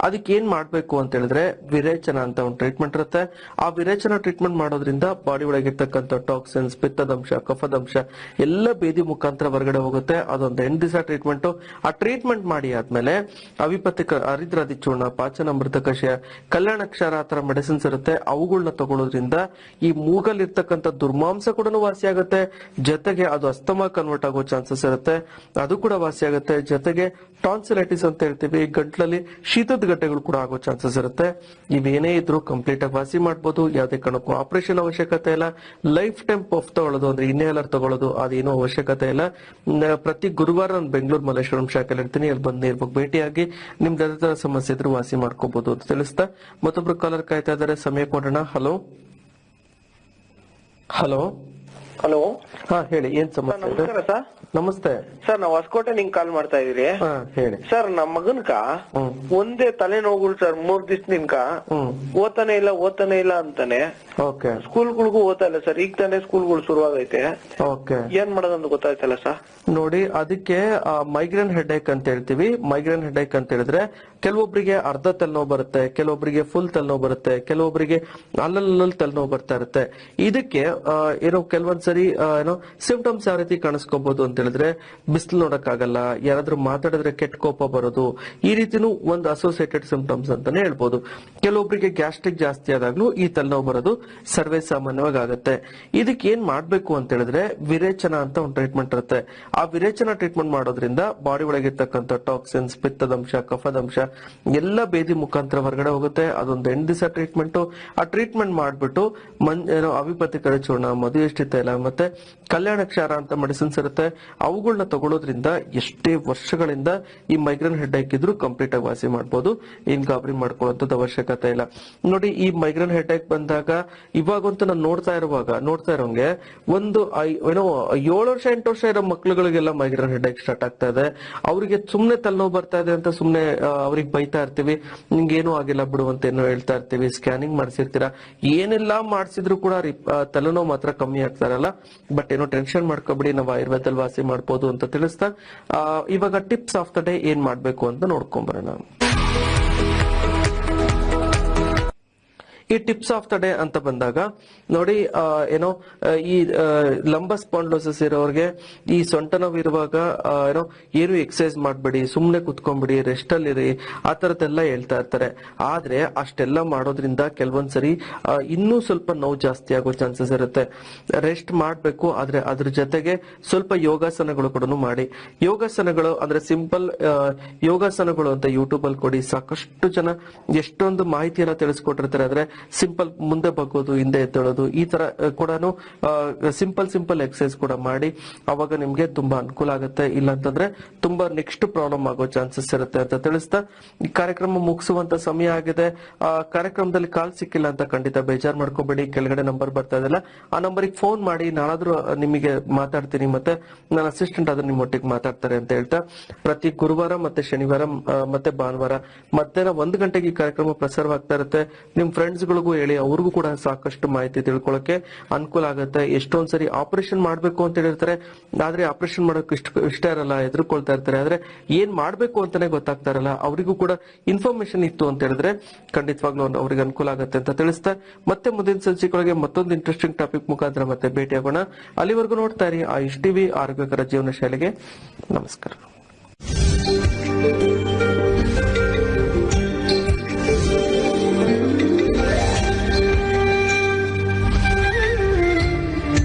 ಅದಕ್ಕೆ ಏನ್ ಮಾಡ್ಬೇಕು ಅಂತ ಹೇಳಿದ್ರೆ ವಿರೇಚನ ಅಂತ ಒಂದು ಟ್ರೀಟ್ಮೆಂಟ್ ಇರುತ್ತೆ. ಆ ವಿರೇಚನ ಟ್ರೀಟ್ಮೆಂಟ್ ಮಾಡೋದ್ರಿಂದ ಬಾಡಿ ಒಳಗೆ ಇರ್ತಕ್ಕಂಥ ಟಾಕ್ಸಿನ್ಸ್ ಪಿತ್ತದಂಶ, ಕಫದಂಶ ಎಲ್ಲ ಬೇದಿ ಮುಖಾಂತರ ಹೊರಗಡೆ ಹೋಗುತ್ತೆ. ಅದೊಂದು ಎಂಟು ದಿವಸ ಟ್ರೀಟ್ಮೆಂಟ್ ಆ ಟ್ರೀಟ್ಮೆಂಟ್ ಮಾಡಿ ಆದ್ಮೇಲೆ ಅವಿಪತ್ತಿಕ ಹರಿದ್ರಾದಿ ಚೂರ್ಣ ಪಾಚನಾಮೃತ ಕಷಾಯ ಕಲ್ಯಾಣ ಕ್ಷಾರ ಆ ತರ ಮೆಡಿಸಿನ್ಸ್ ಇರುತ್ತೆ ಅವುಗಳನ್ನ ತಗೊಳ್ಳೋದ್ರಿಂದ ಈ ಮೂಗಲ್ಲಿ ಇರ್ತಕ್ಕಂಥ ದುರ್ಮಾಂಸ ಕೂಡ ವಾಸಿ ಆಗುತ್ತೆ. ಜೊತೆಗೆ ಅದು ಅಸ್ತಮಾ ಕನ್ವರ್ಟ್ ಆಗೋ ಚಾನ್ಸಸ್ ಇರುತ್ತೆ. ಅದು ಕೂಡ ವಾಸಿ ಆಗುತ್ತೆ. ಜೊತೆಗೆ ಟಾನ್ಸಿಲೈಟಿಸ್ ಅಂತ ಹೇಳ್ತೀವಿ. ಗಂಟ್ಲಲ್ಲಿ ಶೀತದ ಗಡ್ಡೆಗಳು ಕೂಡ ಆಗೋ ಚಾನ್ಸಸ್ ಇರುತ್ತೆ. ಇವೇನೇ ಇದ್ರೂ ಕಂಪ್ಲೀಟ್ ಆಗಿ ವಾಸಿ ಮಾಡಬಹುದು ಯಾವುದೇ ಕಾರಣಕ್ಕೂ ಆಪರೇಷನ್ ಅವಶ್ಯಕತೆ ಇಲ್ಲ. ಲೈಫ್ ಟೈಮ್ ಪಫ್ ತಗೊಳ್ಳೋದು ಅಂದ್ರೆ ಇನ್ನೇಲರ್ ತಗೊಳ್ಳೋದು ಅದೇನೋ ಅವಶ್ಯಕತೆ ಇಲ್ಲ. ಪ್ರತಿ ಗುರುವಾರ ನಾನು ಬೆಂಗಳೂರು ಮಲ್ಲೇಶ್ವರಂ ಶಾಖೆಯಲ್ಲಿ ಇರ್ತೀನಿ ಅಲ್ಲಿ ಬಂದು ನೇರವಾಗಿ ಭೇಟಿಯಾಗಿ ನಿಮ್ದು ಅದೇ ಸಮಸ್ಯೆ ಇದ್ರೂ ವಾಸಿ ಮಾಡ್ಕೋಬಹುದು ಅಂತ ತಿಳಿಸ್ತಾ ಮತ್ತೊಬ್ರು ಕಾಲರ್ ಕಾಯ್ತಾ ಇದಾರೆ ಸಮಯ ಕೊಡೋಣ ಹಲೋ ಹಲೋ ಹಲೋ ಹಾ ಹೇಳಿ ಏನ್ ಸಮಸ್ಯೆ? ನಮಸ್ಕಾರ ಸರ್. ನಮಸ್ತೆ. ಸರ್ ನಾವು ಹೊಸಕೋಟೆ ನಿಂಗ್ ಕಾಲ್ ಮಾಡ್ತಾ ಇದೀರಿ ಹಾ ಹೇಳಿ. ಸರ್ ನಮ್ಮ ಮಗನ್ಕ ಹ್ಮ್. ಒಂದೇ ತಲೆನೋವುಗಳು ಸರ್ ಮೂರ್ ದಿವ್ಸ ನಿನ್ಕ ಓದ್ತಾನೆ ಇಲ್ಲ ಓದ್ತಾನೆ ಇಲ್ಲ ಅಂತಾನೆ. ಓಕೆ. ಸ್ಕೂಲ್ಗಳಿಗೂ ಓದ್ತಾ ಇಲ್ಲ ಸರ್ ಈಗ ತಾನೇ ಸ್ಕೂಲ್ಗಳು ಶುರುವಾಗೈತೆ. ಓಕೆ. ಏನ್ ಮಾಡೋದಂತ ಗೊತ್ತಾಯ್ತಲ್ಲ ಸರ್? ನೋಡಿ ಅದಕ್ಕೆ ಮೈಗ್ರೇನ್ ಹೆಡ್ಏಕ್ ಅಂತ ಹೇಳ್ತೀವಿ. ಮೈಗ್ರೇನ್ ಹೆಡ್ಏಕ್ ಅಂತ ಹೇಳಿದ್ರೆ ಕೆಲವೊಬ್ಬರಿಗೆ ಅರ್ಧ ತಲೆನೋವು ಬರುತ್ತೆ ಕೆಲವೊಬ್ಬರಿಗೆ ಫುಲ್ ತಲೆನೋವು ಬರುತ್ತೆ ಕೆಲವೊಬ್ಬರಿಗೆ ಅಲ್ಲಲ್ಲಲ್ಲಿ ತಲೆನೋವು ಬರ್ತಾ ಇರುತ್ತೆ. ಇದಕ್ಕೆ ಆ, ಏನೋ ಕೆಲವೊಂದ್ಸರಿ ಆ, ಏನೋ ಸಿಂಪ್ಟಮ್ಸ್ ಯಾವ ರೀತಿ ಕಾಣಿಸ್ಕೋಬಹುದು ಅಂತ ಹೇಳಿದ್ರೆ, ಬಿಸಿಲು ನೋಡಕ್ಕಾಗಲ್ಲ, ಯಾರಾದ್ರೂ ಮಾತಾಡಿದ್ರೆ ಕೆಟ್ಟ ಕೋಪ ಬರೋದು, ಈ ರೀತಿನೂ ಒಂದು ಅಸೋಸಿಯೇಟೆಡ್ ಸಿಂಪ್ಟಮ್ಸ್ ಅಂತಾನೆ ಹೇಳ್ಬೋದು. ಕೆಲವೊಬ್ಬರಿಗೆ ಗ್ಯಾಸ್ಟ್ರಿಕ್ ಜಾಸ್ತಿ ಆದಾಗ್ಲೂ ಈ ತಲೆನೋವು ಬರೋದು ಸರ್ವೇ ಸಾಮಾನ್ಯವಾಗಿ ಆಗುತ್ತೆ. ಇದಕ್ಕೆ ಏನ್ ಮಾಡ್ಬೇಕು ಅಂತ ಹೇಳಿದ್ರೆ, ವಿರೇಚನ ಅಂತ ಒಂದು ಟ್ರೀಟ್ಮೆಂಟ್ ಇರುತ್ತೆ. ಆ ವಿರೇಚನ ಟ್ರೀಟ್ಮೆಂಟ್ ಮಾಡೋದ್ರಿಂದ ಬಾಡಿ ಒಳಗಿರ್ತಕ್ಕಂಥ ಟಾಕ್ಸಿನ್ಸ್ ಪಿತ್ತದಂಶ, ಕಫದಂಶ, ಎಲ್ಲ ಬೇದಿ ಮುಖಾಂತರ ಹೊರಗಡೆ ಹೋಗುತ್ತೆ. ಅದೊಂದು ಎಂಟು ದಿವಸ ಟ್ರೀಟ್ಮೆಂಟ್ ಆ ಟ್ರೀಟ್ಮೆಂಟ್ ಮಾಡ್ಬಿಟ್ಟು ಮನ್ ಏನೋ ಅವಿಪತಿ ಕಡೆ ಚೂರ್ಣ ಮಧುಯಷ್ಟಿ ತೈಲ ಮತ್ತೆ ಕಲ್ಯಾಣ ಕ್ಷಾರ ಅಂತ ಮೆಡಿಸಿನ್ಸ್ ಇರುತ್ತೆ. ಅವುಗಳನ್ನ ತಗೊಳ್ಳೋದ್ರಿಂದ ಎಷ್ಟೇ ವರ್ಷಗಳಿಂದ ಈ ಮೈಗ್ರೇನ್ ಹೆಡ್ ಇದ್ರು ಕಂಪ್ಲೀಟ್ ಆಗಿ ವಾಸಿ ಮಾಡಬಹುದು ಏನ್ ಗಾಬರಿ ಮಾಡ್ಕೊಳ್ಳೋದ್ ಅವಶ್ಯಕತೆ ಇಲ್ಲ. ನೋಡಿ, ಈ ಮೈಗ್ರೇನ್ ಹೆಡ್ ಬಂದಾಗ ಇವಾಗಂತೂ ನಾನು ನೋಡ್ತಾ ಇರುವಾಗ, ನೋಡ್ತಾ ಇರೋಂಗೆ ಒಂದು ಏನೋ ಏಳು ವರ್ಷ, ಎಂಟು ವರ್ಷ ಇರೋ ಮಕ್ಳುಗಳಿಗೆಲ್ಲ ಮೈಗ್ರೇನ್ ಹೆಡ್ ಸ್ಟಾರ್ಟ್ ಆಗ್ತಾ ಇದೆ. ಅವರಿಗೆ ಸುಮ್ನೆ ತಲೆನೋವು ಬರ್ತಾ ಇದೆ ಅಂತ ಸುಮ್ನೆ ಅವ್ರಿಗೆ ಬೈತಾ ಇರ್ತೀವಿ. ನಿಂಗೇನು ಆಗಿಲ್ಲ ಬಿಡು ಅಂತ ಏನೋ ಹೇಳ್ತಾ ಇರ್ತೀವಿ. ಸ್ಕ್ಯಾನಿಂಗ್ ಮಾಡಿಸಿರ್ತೀರಾ? ಏನೆಲ್ಲಾ ಮಾಡಿಸಿದ್ರು ಕೂಡ ತಲೆನೋವು ಮಾತ್ರ ಕಮ್ಮಿ ಆಗ್ತಾರಲ್ಲ ಬಟ್ ಏನೋ ಟೆನ್ಷನ್ ಮಾಡ್ಕೊಬಿಡಿ, ನಾವು ಆಯುರ್ವೇದದಲ್ಲಿ ವಾಸಿ ಮಾಡ್ಬೋದು ಅಂತ ತಿಳಿಸ್ತಾ ಆ, ಇವಾಗ ಟಿಪ್ಸ್ ಆಫ್ ದ ಡೇ ಏನ್ ಮಾಡ್ಬೇಕು ಅಂತ ನೋಡ್ಕೊಂಬರೋಣ ಈ ಟಿಪ್ಸ್ ಆಫ್ ದ ಡೇ ಅಂತ ಬಂದಾಗ, ನೋಡಿ ಏನೋ ಈ ಲಂಬ ಸ್ಪಾಂಡ್ಲೋಸಿಸ್ ಇರೋರಿಗೆ ಈ ಸೊಂಟ ನೋವು ಇರುವಾಗ ಏನೋ, ಏನು ಎಕ್ಸಸೈಸ್ ಮಾಡಬೇಡಿ ಸುಮ್ಮನೆ ಕುತ್ಕೊಂಡ್ಬಿಡಿ ರೆಸ್ಟ್ ಅಲ್ಲಿರಿ ಆ ತರದ್ದೆಲ್ಲ ಹೇಳ್ತಾ ಇರ್ತಾರೆ. ಆದ್ರೆ, ಅಷ್ಟೆಲ್ಲ ಮಾಡೋದ್ರಿಂದ ಕೆಲವೊಂದ್ಸರಿ ಇನ್ನೂ ಸ್ವಲ್ಪ ನೋವು ಜಾಸ್ತಿ ಆಗೋ ಚಾನ್ಸಸ್ ಇರುತ್ತೆ. ರೆಸ್ಟ್ ಮಾಡಬೇಕು, ಆದ್ರೆ ಅದ್ರ ಜೊತೆಗೆ ಸ್ವಲ್ಪ ಯೋಗಾಸನಗಳು ಕೂಡ ಮಾಡಿ. ಯೋಗಾಸನಗಳು ಅಂದ್ರೆ ಸಿಂಪಲ್ ಯೋಗಾಸನಗಳು ಅಂತ ಯೂಟ್ಯೂಬ್ ಅಲ್ಲಿ ಕೊಡಿ. ಸಾಕಷ್ಟು ಜನ ಎಷ್ಟೊಂದು ಮಾಹಿತಿಯನ್ನ ತಿಳಿಸ್ಕೊಟ್ಟಿರ್ತಾರೆ. ಆದ್ರೆ ಸಿಂಪಲ್ ಮುಂದೆ ಬಗ್ಗೋದು, ಹಿಂದೆ ಎತ್ತಳೋದು ಈ ತರ ಕೂಡ ಸಿಂಪಲ್ ಸಿಂಪಲ್ ಎಕ್ಸಸೈಸ್ ಕೂಡ ಮಾಡಿ ಅವಾಗ ನಿಮ್ಗೆ ತುಂಬಾ ಅನುಕೂಲ ಆಗುತ್ತೆ. ಇಲ್ಲ ಅಂತಂದ್ರೆ ತುಂಬಾ ನೆಕ್ಸ್ಟ್ ಪ್ರಾಬ್ಲಮ್ ಆಗೋ ಚಾನ್ಸಸ್ ಇರುತ್ತೆ ಅಂತ ತಿಳಿಸ್ತಾ, ಈ ಕಾರ್ಯಕ್ರಮ ಮುಗಿಸುವಂತ ಸಮಯ ಆಗಿದೆ. ಆ, ಕಾರ್ಯಕ್ರಮದಲ್ಲಿ ಕಾಲ್ ಸಿಕ್ಕಿಲ್ಲ ಅಂತ ಖಂಡಿತ ಬೇಜಾರ್ ಮಾಡ್ಕೋಬೇಡಿ. ಕೆಳಗಡೆ ನಂಬರ್ ಬರ್ತಾ ಇದೆಲ್ಲ ಆ ನಂಬರಿಗೆ ಫೋನ್ ಮಾಡಿ, ನಾನಾದ್ರೂ ನಿಮಗೆ ಮಾತಾಡ್ತೀನಿ ಮತ್ತೆ ನನ್ನ ಅಸಿಸ್ಟೆಂಟ್ ಆದ್ರೂ ನಿಮ್ಮೊಟ್ಟಿಗೆ ಮಾತಾಡ್ತಾರೆ ಅಂತ ಹೇಳ್ತಾ, ಪ್ರತಿ ಗುರುವಾರ ಮತ್ತೆ ಶನಿವಾರ ಮತ್ತೆ ಭಾನುವಾರ ಮಧ್ಯಾಹ್ನ ಒಂದು ಗಂಟೆಗೆ ಈ ಕಾರ್ಯಕ್ರಮ ಪ್ರಸಾರವಾಗ್ತಾ ಇರುತ್ತೆ. ನಿಮ್ ಫ್ರೆಂಡ್ಸ್ ಡಾಕ್ಟರ್ಸ್ಗಳಿಗೂ ಹೇಳಿ, ಅವ್ರಿಗೂ ಕೂಡ ಸಾಕಷ್ಟು ಮಾಹಿತಿ ತಿಳ್ಕೊಳಕ್ಕೆ ಅನುಕೂಲ ಆಗುತ್ತೆ. ಎಷ್ಟೊಂದ್ ಸರಿ ಆಪರೇಷನ್ ಮಾಡ್ಬೇಕು ಅಂತ ಹೇಳಿರ್ತಾರೆ. ಆದ್ರೆ ಆಪರೇಷನ್ ಮಾಡೋಕೆ ಇಷ್ಟ ಇಷ್ಟ ಇರಲ್ಲ ಎದುರ್ಕೊಳ್ತಾ ಇರ್ತಾರೆ. ಆದ್ರೆ ಏನ್ ಮಾಡ್ಬೇಕು ಅಂತಾನೆ ಗೊತ್ತಾಗ್ತಾ ಇರಲ್ಲ. ಅವರಿಗೂ ಕೂಡ ಇನ್ಫಾರ್ಮೇಶನ್ ಇತ್ತು ಅಂತ ಹೇಳಿದ್ರೆ ಖಂಡಿತವಾಗ್ಲೂ ಅವ್ರಿಗೆ ಅನುಕೂಲ ಆಗುತ್ತೆ ಅಂತ ತಿಳಿಸ್ತಾ. ಮತ್ತೆ ಮುಂದಿನ ಸಂಚಿಕೆಗಳಿಗೆ ಮತ್ತೊಂದು ಇಂಟ್ರೆಸ್ಟಿಂಗ್ ಟಾಪಿಕ್ ಮುಖಾಂತರ ಮತ್ತೆ ಭೇಟಿಯಾಗೋಣ ಅಲ್ಲಿವರೆಗೂ ನೋಡ್ತಾ ಇರಿ, ಆಯುಷ್ ಟಿವಿ, ಆರೋಗ್ಯಕರ ಜೀವನ ಶೈಲಿಗೆ. ನಮಸ್ಕಾರ.